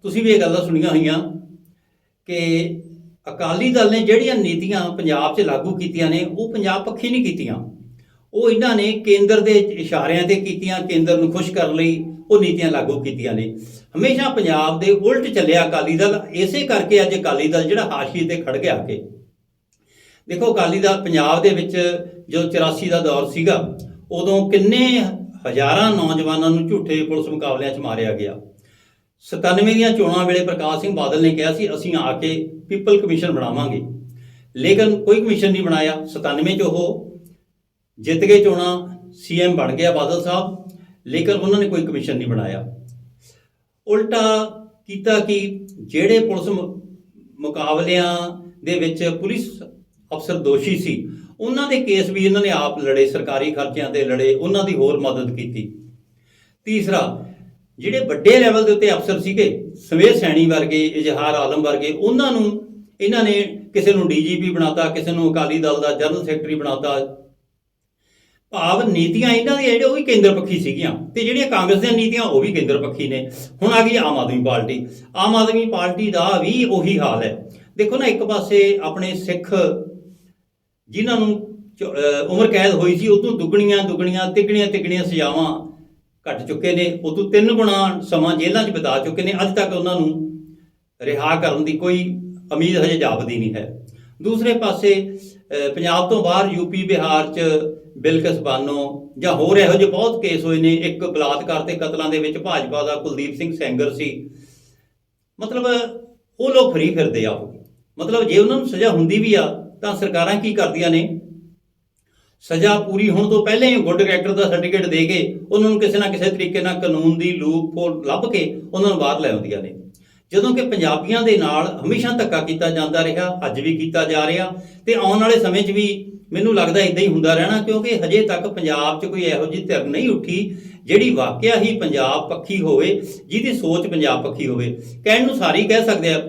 ਤੁਸੀਂ ਵੀ ਇਹ ਗੱਲਾਂ ਸੁਣੀਆਂ ਹੋਈਆਂ ਕਿ ਅਕਾਲੀ ਦਲ ਨੇ ਜਿਹੜੀਆਂ ਨੀਤੀਆਂ ਪੰਜਾਬ 'ਚ ਲਾਗੂ ਕੀਤੀਆਂ ਨੇ, ਉਹ ਪੰਜਾਬ ਪੱਖੀ ਨਹੀਂ ਕੀਤੀਆਂ। ਉਹ ਇਹਨਾਂ ਨੇ ਕੇਂਦਰ ਦੇ ਇਸ਼ਾਰਿਆਂ ਤੇ ਕੀਤੀਆਂ, ਕੇਂਦਰ ਨੂੰ ਖੁਸ਼ ਕਰਨ ਲਈ ਉਹ ਨੀਤੀਆਂ ਲਾਗੂ ਕੀਤੀਆਂ ਨੇ। ਹਮੇਸ਼ਾ ਪੰਜਾਬ ਦੇ ਉਲਟ ਚੱਲਿਆ ਅਕਾਲੀ ਦਲ, ਇਸੇ ਕਰਕੇ ਅੱਜ ਅਕਾਲੀ ਦਲ ਜਿਹੜਾ ਹਾਸ਼ੀਏ ਤੇ ਖੜ ਗਿਆ ਕੇ। ਦੇਖੋ, ਅਕਾਲੀ ਦਲ ਪੰਜਾਬ ਦੇ ਵਿੱਚ ਜੋ 84 ਦਾ ਦੌਰ ਸੀਗਾ, ਉਦੋਂ ਕਿੰਨੇ ਹਜ਼ਾਰਾਂ ਨੌਜਵਾਨਾਂ ਨੂੰ ਝੂਠੇ ਪੁਲਿਸ ਮੁਕਾਬਲਿਆਂ 'ਚ ਮਾਰਿਆ ਗਿਆ। 97 ਦੀਆਂ ਚੋਣਾਂ ਵੇਲੇ ਪ੍ਰਕਾਸ਼ ਸਿੰਘ ਬਾਦਲ ਨੇ ਕਿਹਾ ਸੀ, ਅਸੀਂ ਆ ਕੇ ਪੀਪਲ ਕਮਿਸ਼ਨ ਬਣਾਵਾਂਗੇ। ਲੇਕਿਨ ਕੋਈ ਕਮਿਸ਼ਨ ਨਹੀਂ ਬਣਾਇਆ 97 ਚ ਉਹ ਜਿੱਤ ਕੇ ਚੋਣਾਂ, ਸੀਐਮ ਬਣ ਗਿਆ ਬਾਦਲ ਸਾਹਿਬ, ਲੇਕਿਨ ਉਹਨਾਂ ਨੇ ਕੋਈ ਕਮਿਸ਼ਨ ਨਹੀਂ ਬਣਾਇਆ। ਉਲਟਾ ਕੀਤਾ ਕਿ ਜਿਹੜੇ ਪੁਲਿਸ ਮੁਕਾਬਲਿਆਂ ਦੇ ਵਿੱਚ ਪੁਲਿਸ ਅਫਸਰ ਦੋਸ਼ੀ ਸੀ। ਉਹਨਾਂ ਦੇ ਕੇਸ ਵੀ ਇਹਨਾਂ ਨੇ ਆਪ ਲੜੇ, ਸਰਕਾਰੀ ਖਰਚਿਆਂ ਤੇ ਲੜੇ, ਉਹਨਾਂ ਦੀ ਹੋਰ ਮਦਦ ਕੀਤੀ। ਤੀਸਰਾ, ਜਿਹੜੇ ਵੱਡੇ ਲੈਵਲ ਦੇ ਉੱਤੇ ਅਫਸਰ ਸੀਗੇ, ਸਵੇਰ ਸੈਣੀ ਵਰਗੇ, ਇਜ਼ਹਾਰ ਆਲਮ ਵਰਗੇ, ਉਹਨਾਂ ਨੂੰ ਇਹਨਾਂ ਨੇ ਕਿਸੇ ਨੂੰ ਡੀਜੀਪੀ ਬਣਾਤਾ, ਕਿਸੇ ਨੂੰ ਅਕਾਲੀ ਦਲ ਦਾ ਜਨਰਲ ਸੈਕਟਰੀ ਬਣਾਤਾ। ਭਾਵ ਨੀਤੀਆਂ ਇਹਨਾਂ ਦੀਆਂ ਜਿਹੜੇ ਉਹ ਵੀ ਕੇਂਦਰ ਪੱਖੀ ਸੀਗੀਆਂ। ਤੇ ਜਿਹੜੀਆਂ ਕਾਂਗਰਸ ਦੀਆਂ ਨੀਤੀਆਂ, ਉਹ ਵੀ ਕੇਂਦਰ ਪੱਖੀ ਨੇ। ਹੁਣ ਆ ਗਈ ਆਮ ਆਦਮੀ ਪਾਰਟੀ। ਆਮ ਆਦਮੀ ਪਾਰਟੀ ਦਾ ਵੀ ਉਹੀ ਹਾਲ ਹੈ। ਦੇਖੋ ਨਾ, ਇੱਕ ਪਾਸੇ ਆਪਣੇ ਸਿੱਖ ਜਿਨ੍ਹਾਂ ਨੂੰ ਚ- ਉਮਰ ਕੈਦ ਹੋਈ ਸੀ, ਉਹ ਤੋਂ ਦੁੱਗਣੀਆਂ ਦੁੱਗਣੀਆਂ, ਤਿੱਗਣੀਆਂ ਤਿੱਗਣੀਆਂ ਸਜ਼ਾਵਾਂ ਕੱਟ ਚੁੱਕੇ ਨੇ। ਉਹ ਤੋਂ ਤਿੰਨ ਗੁਣਾ ਸਮਾਂ ਜੇਲ੍ਹਾਂ 'ਚ ਬਿਤਾ ਚੁੱਕੇ ਨੇ। ਅੱਜ ਤੱਕ ਉਹਨਾਂ ਨੂੰ ਰਿਹਾ ਕਰਨ ਦੀ ਕੋਈ ਉਮੀਦ ਹਜੇ ਜਾਪਦੀ ਨਹੀਂ ਹੈ। ਦੂਸਰੇ ਪਾਸੇ ਪੰਜਾਬ ਤੋਂ ਬਾਹਰ ਯੂਪੀ ਬਿਹਾਰ 'ਚ ਬਿਲਕਿਸ ਬਾਨੋ ਜਾਂ ਹੋਰ ਇਹੋ ਜਿਹੇ ਬਹੁਤ ਕੇਸ ਹੋਏ ਨੇ। ਇੱਕ ਬਲਾਤਕਾਰ ਤੇ ਕਤਲਾਂ ਦੇ ਵਿੱਚ ਭਾਜਪਾ ਦਾ ਕੁਲਦੀਪ ਸਿੰਘ ਸੈਂਗਰ ਸੀ। ਮਤਲਬ ਉਹ ਲੋਕ ਫਰੀ ਫਿਰਦੇ ਆ ਉਹ। ਮਤਲਬ ਜੇ ਉਹਨਾਂ ਨੂੰ ਸਜ਼ਾ ਹੁੰਦੀ ਵੀ ਆ ਤਾਂ ਸਰਕਾਰਾਂ ਕੀ ਕਰਦੀਆਂ ਨੇ? ਸਜ਼ਾ ਪੂਰੀ ਹੋਣ ਤੋਂ ਪਹਿਲਾਂ ਹੀ ਗੁੱਡ ਕੈਰੈਕਟਰ ਦਾ ਸਰਟੀਫਿਕੇਟ ਦੇ ਕੇ ਉਹਨਾਂ ਨੂੰ ਕਿਸੇ ਨਾ ਕਿਸੇ ਤਰੀਕੇ ਨਾਲ ਕਾਨੂੰਨ ਦੀ ਲੂਪ ਹੋਲ ਲੱਭ ਕੇ ਉਹਨਾਂ ਨੂੰ ਬਾਹਰ ਲੈ ਆਉਂਦੀਆਂ ਨੇ। ਜਦੋਂ ਕਿ ਪੰਜਾਬੀਆਂ ਦੇ ਨਾਲ ਹਮੇਸ਼ਾ ਧੱਕਾ ਕੀਤਾ ਜਾਂਦਾ ਰਿਹਾ, ਅੱਜ ਵੀ ਕੀਤਾ ਜਾ ਰਿਹਾ ਤੇ ਆਉਣ ਵਾਲੇ ਸਮੇਂ 'ਚ ਵੀ ਮੈਨੂੰ ਲੱਗਦਾ ਇਦਾਂ ਹੀ ਹੁੰਦਾ ਰਹਿਣਾ ਕਿਉਂਕਿ ਹਜੇ ਤੱਕ ਪੰਜਾਬ 'ਚ ਕੋਈ ਇਹੋ ਜਿਹੀ ਧਿਰ ਨਹੀਂ ਉੱਠੀ ਜਿਹੜੀ ਵਾਕਿਆ ਹੀ ਪੰਜਾਬ ਪੱਖੀ ਹੋਵੇ, ਜਿਹਦੀ ਸੋਚ ਪੰਜਾਬ ਪੱਖੀ ਹੋਵੇ। ਕਹਿਣ ਨੂੰ ਸਾਰੇ ਹੀ ਕਹਿ ਸਕਦੇ ਆ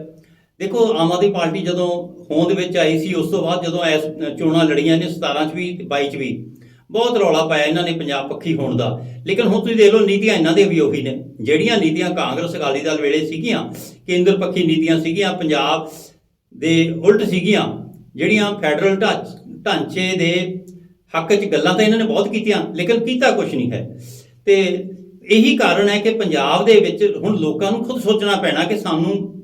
ਦੇਖੋ, ਆਮ ਆਦਮੀ ਪਾਰਟੀ ਜਦੋਂ ਹੋਂਦ ਵਿੱਚ ਆਈ ਸੀ, ਉਸ ਤੋਂ ਬਾਅਦ ਜਦੋਂ ਐਸ ਚੋਣਾਂ ਲੜੀਆਂ ਨੇ 17 ਚ ਵੀ ਤੇ 22 ਚ ਵੀ, ਬਹੁਤ ਰੌਲਾ ਪਾਇਆ ਇਹਨਾਂ ਨੇ ਪੰਜਾਬ ਪੱਖੀ ਹੋਣ ਦਾ। ਲੇਕਿਨ ਹੁਣ ਤੁਸੀਂ ਦੇਖ ਲਓ, ਨੀਤੀਆਂ ਇਹਨਾਂ ਦੇ ਵੀ ਉਹੀ ਨੇ। ਜਿਹੜੀਆਂ ਨੀਤੀਆਂ ਕਾਂਗਰਸ, ਅਕਾਲੀ ਦਲ ਵੇਲੇ ਸੀਗੀਆਂ, ਕੇਂਦਰ ਪੱਖੀ ਨੀਤੀਆਂ ਸੀਗੀਆਂ, ਪੰਜਾਬ ਦੇ ਉਲਟ ਸੀਗੀਆਂ, ਜਿਹੜੀਆਂ ਫੈਡਰਲ ਢਾਂਚ- ਢਾਂਚੇ ਦੇ ਹੱਕ 'ਚ ਗੱਲਾਂ ਤਾਂ ਇਹਨਾਂ ਨੇ ਬਹੁਤ ਕੀਤੀਆਂ, ਲੇਕਿਨ ਕੀਤਾ ਕੁਝ ਨਹੀਂ ਹੈ। ਤੇ ਇਹੀ ਕਾਰਨ ਹੈ ਕਿ ਪੰਜਾਬ ਦੇ ਵਿੱਚ ਹੁਣ ਲੋਕਾਂ ਨੂੰ ਖੁਦ ਸੋਚਣਾ ਪੈਣਾ ਕਿ ਸਾਨੂੰ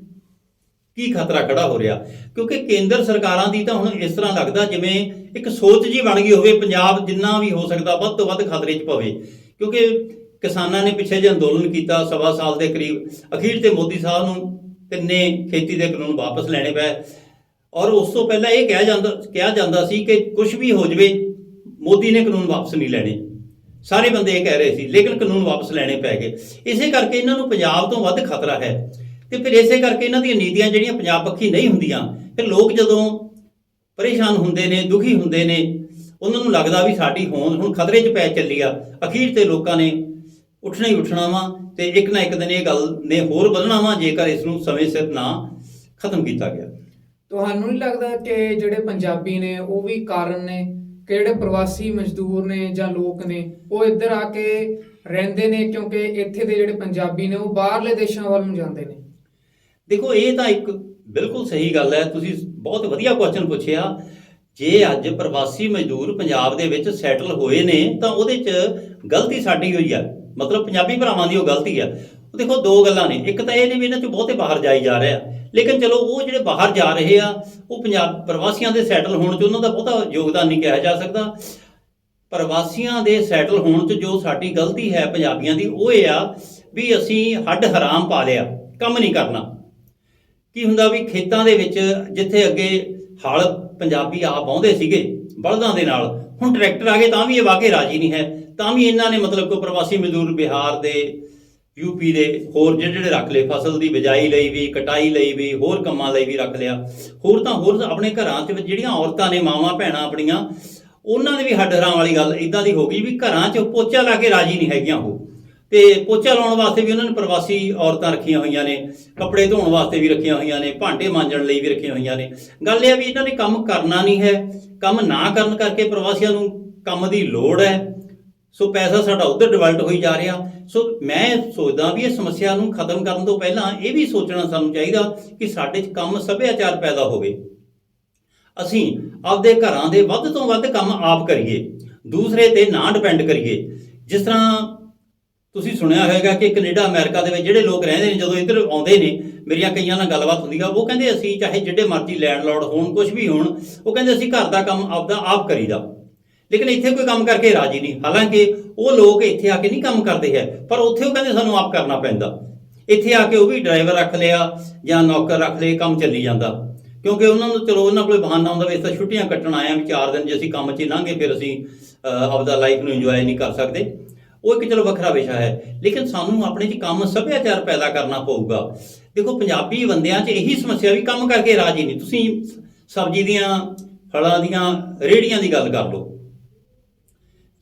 ਕੀ ਖਤਰਾ ਖੜਾ ਹੋ ਰਿਹਾ? ਕਿਉਂਕਿ ਕੇਂਦਰ ਸਰਕਾਰਾਂ ਦੀ ਤਾਂ ਹੁਣ ਇਸ ਤਰ੍ਹਾਂ ਲੱਗਦਾ ਜਿਵੇਂ ਇੱਕ ਸੋਚ ਜੀ ਬਣ ਗਈ ਹੋਵੇ, ਪੰਜਾਬ ਜਿੰਨਾ ਵੀ ਹੋ ਸਕਦਾ ਵੱਧ ਤੋਂ ਵੱਧ ਖਤਰੇ 'ਚ ਪਵੇ। ਕਿਉਂਕਿ ਕਿਸਾਨਾਂ ਨੇ ਪਿੱਛੇ ਜੇ ਅੰਦੋਲਨ ਕੀਤਾ, ਸਵਾ ਸਾਲ ਦੇ ਕਰੀਬ ਅਖੀਰ ਤੇ ਮੋਦੀ ਸਾਹਿਬ ਨੂੰ ਤਿੰਨੇ ਖੇਤੀ ਦੇ ਕਾਨੂੰਨ ਵਾਪਸ ਲੈਣੇ ਪਏ। ਔਰ ਉਸ ਤੋਂ ਪਹਿਲਾਂ ਇਹ ਕਿਹਾ ਜਾਂਦਾ ਕਿਹਾ ਜਾਂਦਾ ਸੀ ਕਿ ਕੁਝ ਵੀ ਹੋ ਜਵੇ, ਮੋਦੀ ਨੇ ਕਾਨੂੰਨ ਵਾਪਸ ਨਹੀਂ ਲੈਣੇ। ਸਾਰੇ ਬੰਦੇ ਇਹ ਕਹਿ ਰਹੇ ਸੀ, ਲੇਕਿਨ ਕਾਨੂੰਨ ਵਾਪਸ ਲੈਣੇ ਪੈ ਗਏ। ਇਸੇ ਕਰਕੇ ਇਹਨਾਂ ਨੂੰ ਪੰਜਾਬ ਤੋਂ ਵੱਧ ਖਤਰਾ ਹੈ। ਤੇ ਫਿਰ ਇਸੇ ਕਰਕੇ ਇਹਨਾਂ ਦੀਆਂ ਨੀਤੀਆਂ ਜਿਹੜੀਆਂ ਪੰਜਾਬ ਪੱਖੀ ਨਹੀਂ ਹੁੰਦੀਆਂ, ਫਿਰ ਲੋਕ ਜਦੋਂ ਪਰੇਸ਼ਾਨ ਹੁੰਦੇ ਨੇ, ਦੁਖੀ ਹੁੰਦੇ ਨੇ, ਉਹਨਾਂ ਨੂੰ ਲੱਗਦਾ ਵੀ ਸਾਡੀ ਹੋਂਦ ਹੁਣ ਖਤਰੇ 'ਚ ਪੈ ਚੱਲੀ ਆ। ਅਖੀਰ ਤੇ ਲੋਕਾਂ ਨੇ ਉੱਠਣਾ ਹੀ ਉੱਠਣਾ ਵਾ ਤੇ ਇੱਕ ਨਾ ਇੱਕ ਦਿਨ ਇਹ ਗੱਲ ਨੇ ਹੋਰ ਵਧਣਾ ਵਾ, ਜੇਕਰ ਇਸ ਨੂੰ ਸਮੇਂ ਸਿਰ ਨਾ ਖਤਮ ਕੀਤਾ ਗਿਆ। ਤੁਹਾਨੂੰ ਨਹੀਂ ਲੱਗਦਾ ਕਿ ਜਿਹੜੇ ਪੰਜਾਬੀ ਨੇ, ਉਹ ਵੀ ਕਾਰਨ ਨੇ ਕਿ ਜਿਹੜੇ ਪ੍ਰਵਾਸੀ ਮਜ਼ਦੂਰ ਨੇ ਜਾਂ ਲੋਕ ਨੇ, ਉਹ ਇੱਧਰ ਆ ਕੇ ਰਹਿੰਦੇ ਨੇ ਕਿਉਂਕਿ ਇੱਥੇ ਦੇ ਜਿਹੜੇ ਪੰਜਾਬੀ ਨੇ, ਉਹ ਬਾਹਰਲੇ ਦੇਸ਼ਾਂ ਵੱਲ ਨੂੰ ਜਾਂਦੇ ਨੇ? ਦੇਖੋ, ਇਹ ਤਾਂ ਇੱਕ ਬਿਲਕੁਲ ਸਹੀ ਗੱਲ ਹੈ। ਤੁਸੀਂ ਬਹੁਤ ਵਧੀਆ ਕੁਐਸਚਨ ਪੁੱਛਿਆ। ਜੇ ਅੱਜ ਪ੍ਰਵਾਸੀ ਮਜ਼ਦੂਰ ਪੰਜਾਬ ਦੇ ਵਿੱਚ ਸੈਟਲ ਹੋਏ ਨੇ, ਤਾਂ ਉਹਦੇ 'ਚ ਗਲਤੀ ਸਾਡੀ ਹੋਈ ਆ। ਮਤਲਬ ਪੰਜਾਬੀ ਭਰਾਵਾਂ ਦੀ ਉਹ ਗਲਤੀ ਆ। ਉਹ ਦੇਖੋ, ਦੋ ਗੱਲਾਂ ਨੇ। ਇੱਕ ਤਾਂ ਇਹ ਨੇ ਵੀ ਇਹਨਾਂ 'ਚ ਬਹੁਤੇ ਬਾਹਰ ਜਾਈ ਜਾ ਰਿਹਾ ਲੇਕਿਨ ਚਲੋ, ਉਹ ਜਿਹੜੇ ਬਾਹਰ ਜਾ ਰਹੇ ਆ, ਉਹ ਪੰਜਾਬ ਪ੍ਰਵਾਸੀਆਂ ਦੇ ਸੈਟਲ ਹੋਣ 'ਚ ਉਹਨਾਂ ਦਾ ਬਹੁਤਾ ਯੋਗਦਾਨ ਨਹੀਂ ਕਿਹਾ ਜਾ ਸਕਦਾ। ਪ੍ਰਵਾਸੀਆਂ ਦੇ ਸੈਟਲ ਹੋਣ 'ਚ ਜੋ ਸਾਡੀ ਗਲਤੀ ਹੈ ਪੰਜਾਬੀਆਂ ਦੀ, ਉਹ ਇਹ ਆ ਵੀ ਅਸੀਂ ਹੱਡ ਹਰਾਮ ਪਾ ਲਿਆ। ਕੰਮ ਨਹੀਂ ਕਰਨਾ। ਕੀ ਹੁੰਦਾ ਵੀ ਖੇਤਾਂ ਦੇ ਵਿੱਚ ਜਿੱਥੇ ਅੱਗੇ ਹਲ ਪੰਜਾਬੀ ਆਪ ਬਾਉਂਦੇ ਸੀਗੇ, ਬਲਦਾਂ ਦੇ ਨਾਲ, ਹੁਣ ਟਰੈਕਟਰ ਆ ਗਏ ਤਾਂ ਵੀ ਇਹ ਵਾਕੇ ਰਾਜੀ ਨਹੀਂ ਹੈ, ਤਾਂ ਵੀ ਇਹਨਾਂ ਨੇ ਮਤਲਬ ਕੋਈ ਪ੍ਰਵਾਸੀ ਮਜ਼ਦੂਰ ਬਿਹਾਰ ਦੇ ਯੂਪੀ ਦੇ ਹੋਰ ਜਿਹੜੇ ਜਿਹੜੇ ਰੱਖ ਲਏ, ਫਸਲ ਦੀ ਬਿਜਾਈ ਲਈ ਵੀ, ਕਟਾਈ ਲਈ ਵੀ, ਹੋਰ ਕੰਮਾਂ ਲਈ ਵੀ ਰੱਖ ਲਿਆ। ਹੋਰ ਤਾਂ ਹੋਰ ਆਪਣੇ ਘਰਾਂ 'ਚ ਜਿਹੜੀਆਂ ਔਰਤਾਂ ਨੇ, ਮਾਵਾਂ ਭੈਣਾਂ ਆਪਣੀਆਂ, ਉਹਨਾਂ ਦੇ ਵੀ ਹੱਡ ਹਰਾਮ ਵਾਲੀ ਗੱਲ ਇਦਾਂ ਦੀ ਹੋ ਗਈ ਵੀ ਘਰਾਂ 'ਚ ਪੋਚਾ ਲਾ ਕੇ ਰਾਜੀ ਨਹੀਂ ਹੈਗੀਆਂ ਉਹ। ਤੇ ਪੋਚਾ ਲਾਉਣ ਵਾਸਤੇ ਵੀ ਉਹਨਾਂ ਨੇ ਪ੍ਰਵਾਸੀ ਔਰਤਾਂ ਰੱਖੀਆਂ ਹੋਈਆਂ ਨੇ, ਕੱਪੜੇ ਧੋਣ ਵਾਸਤੇ ਵੀ ਰੱਖੀਆਂ ਹੋਈਆਂ ਨੇ, ਭਾਂਡੇ ਮਾਂਜਣ ਲਈ ਵੀ ਰੱਖੀਆਂ ਹੋਈਆਂ ਨੇ। ਗੱਲ ਇਹ ਆ ਵੀ ਇਹਨਾਂ ਨੇ ਕੰਮ ਕਰਨਾ ਨਹੀਂ ਹੈ, ਕੰਮ ਨਾ ਕਰਨ ਕਰਕੇ ਪ੍ਰਵਾਸੀਆਂ ਨੂੰ ਕੰਮ ਦੀ ਲੋੜ ਹੈ। ਸੋ ਪੈਸਾ ਸਾਡਾ ਉਧਰ ਡਿਵੈਲਟ ਹੋਈ ਜਾ ਰਿਹਾ। ਸੋ ਮੈਂ ਸੋਚਦਾ ਵੀ ਇਹ ਸਮੱਸਿਆ ਨੂੰ ਖਤਮ ਕਰਨ ਤੋਂ ਪਹਿਲਾਂ ਇਹ ਵੀ ਸੋਚਣਾ ਸਾਨੂੰ ਚਾਹੀਦਾ ਕਿ ਸਾਡੇ 'ਚ ਕੰਮ ਸੱਭਿਆਚਾਰ ਪੈਦਾ ਹੋਵੇ। ਅਸੀਂ ਆਪਦੇ ਘਰਾਂ ਦੇ ਵੱਧ ਤੋਂ ਵੱਧ ਕੰਮ ਆਪ ਕਰੀਏ, ਦੂਸਰੇ ਤੇ ਨਾ ਡਿਪੈਂਡ ਕਰੀਏ। ਜਿਸ ਤਰ੍ਹਾਂ ਤੁਸੀਂ ਸੁਣਿਆ ਹੋਵੇਗਾ ਕਿ ਕੈਨੇਡਾ, ਅਮਰੀਕਾ ਦੇ ਵਿੱਚ ਜਿਹੜੇ ਲੋਕ ਰਹਿੰਦੇ ਨੇ, ਜਦੋਂ ਇੱਧਰ ਆਉਂਦੇ ਨੇ, ਮੇਰੀਆਂ ਕਈਆਂ ਨਾਲ ਗੱਲਬਾਤ ਹੁੰਦੀ ਆ, ਉਹ ਕਹਿੰਦੇ ਅਸੀਂ ਚਾਹੇ ਜਿਹੜੇ ਮਰਜ਼ੀ ਲੈਂਡਲੋਰਡ ਹੋਣ ਕੁਝ ਵੀ ਹੋਣ, ਉਹ ਕਹਿੰਦੇ ਅਸੀਂ ਘਰ ਦਾ ਕੰਮ ਆਪਦਾ ਆਪ ਕਰੀਦਾ। ਲੇਕਿਨ ਇੱਥੇ ਕੋਈ ਕੰਮ ਕਰਕੇ ਰਾਜੀ ਨਹੀਂ। ਹਾਲਾਂਕਿ ਉਹ ਲੋਕ ਇੱਥੇ ਆ ਕੇ ਨਹੀਂ ਕੰਮ ਕਰਦੇ ਹੈ, ਪਰ ਉੱਥੇ ਉਹ ਕਹਿੰਦੇ ਸਾਨੂੰ ਆਪ ਕਰਨਾ ਪੈਂਦਾ। ਇੱਥੇ ਆ ਕੇ ਉਹ ਵੀ ਡਰਾਈਵਰ ਰੱਖ ਲਿਆ ਜਾਂ ਨੌਕਰ ਰੱਖ ਲਏ, ਕੰਮ ਚੱਲੀ ਜਾਂਦਾ। ਕਿਉਂਕਿ ਉਹਨਾਂ ਨੂੰ ਚਲੋ, ਉਹਨਾਂ ਕੋਲੇ ਬਹਾਨਾ ਹੁੰਦਾ ਵੀ ਇਸ ਤਾਂ ਛੁੱਟੀਆਂ ਕੱਟਣ ਆਏ ਆ ਵੀ ਚਾਰ ਦਿਨ ਜੇ ਅਸੀਂ ਕੰਮ 'ਚ ਹੀ ਫਿਰ ਅਸੀਂ ਆਪਦਾ ਲਾਈਫ ਨੂੰ ਇੰਜੋਏ ਨਹੀਂ ਕਰ ਸਕਦੇ। ਉਹ ਇੱਕ ਚਲੋ ਵੱਖਰਾ ਵਿਸ਼ਾ ਹੈ। ਲੇਕਿਨ ਸਾਨੂੰ ਆਪਣੇ 'ਚ ਕੰਮ, ਸੱਭਿਆਚਾਰ ਪੈਦਾ ਕਰਨਾ ਪਊਗਾ। ਦੇਖੋ, ਪੰਜਾਬੀ ਬੰਦਿਆਂ 'ਚ ਇਹੀ ਸਮੱਸਿਆ ਵੀ ਕੰਮ ਕਰਕੇ ਰਾਜੀ ਨਹੀਂ। ਤੁਸੀਂ ਸਬਜ਼ੀ ਦੀਆਂ, ਫਲਾਂ ਦੀਆਂ ਰੇੜੀਆਂ ਦੀ ਗੱਲ ਕਰ ਲਓ।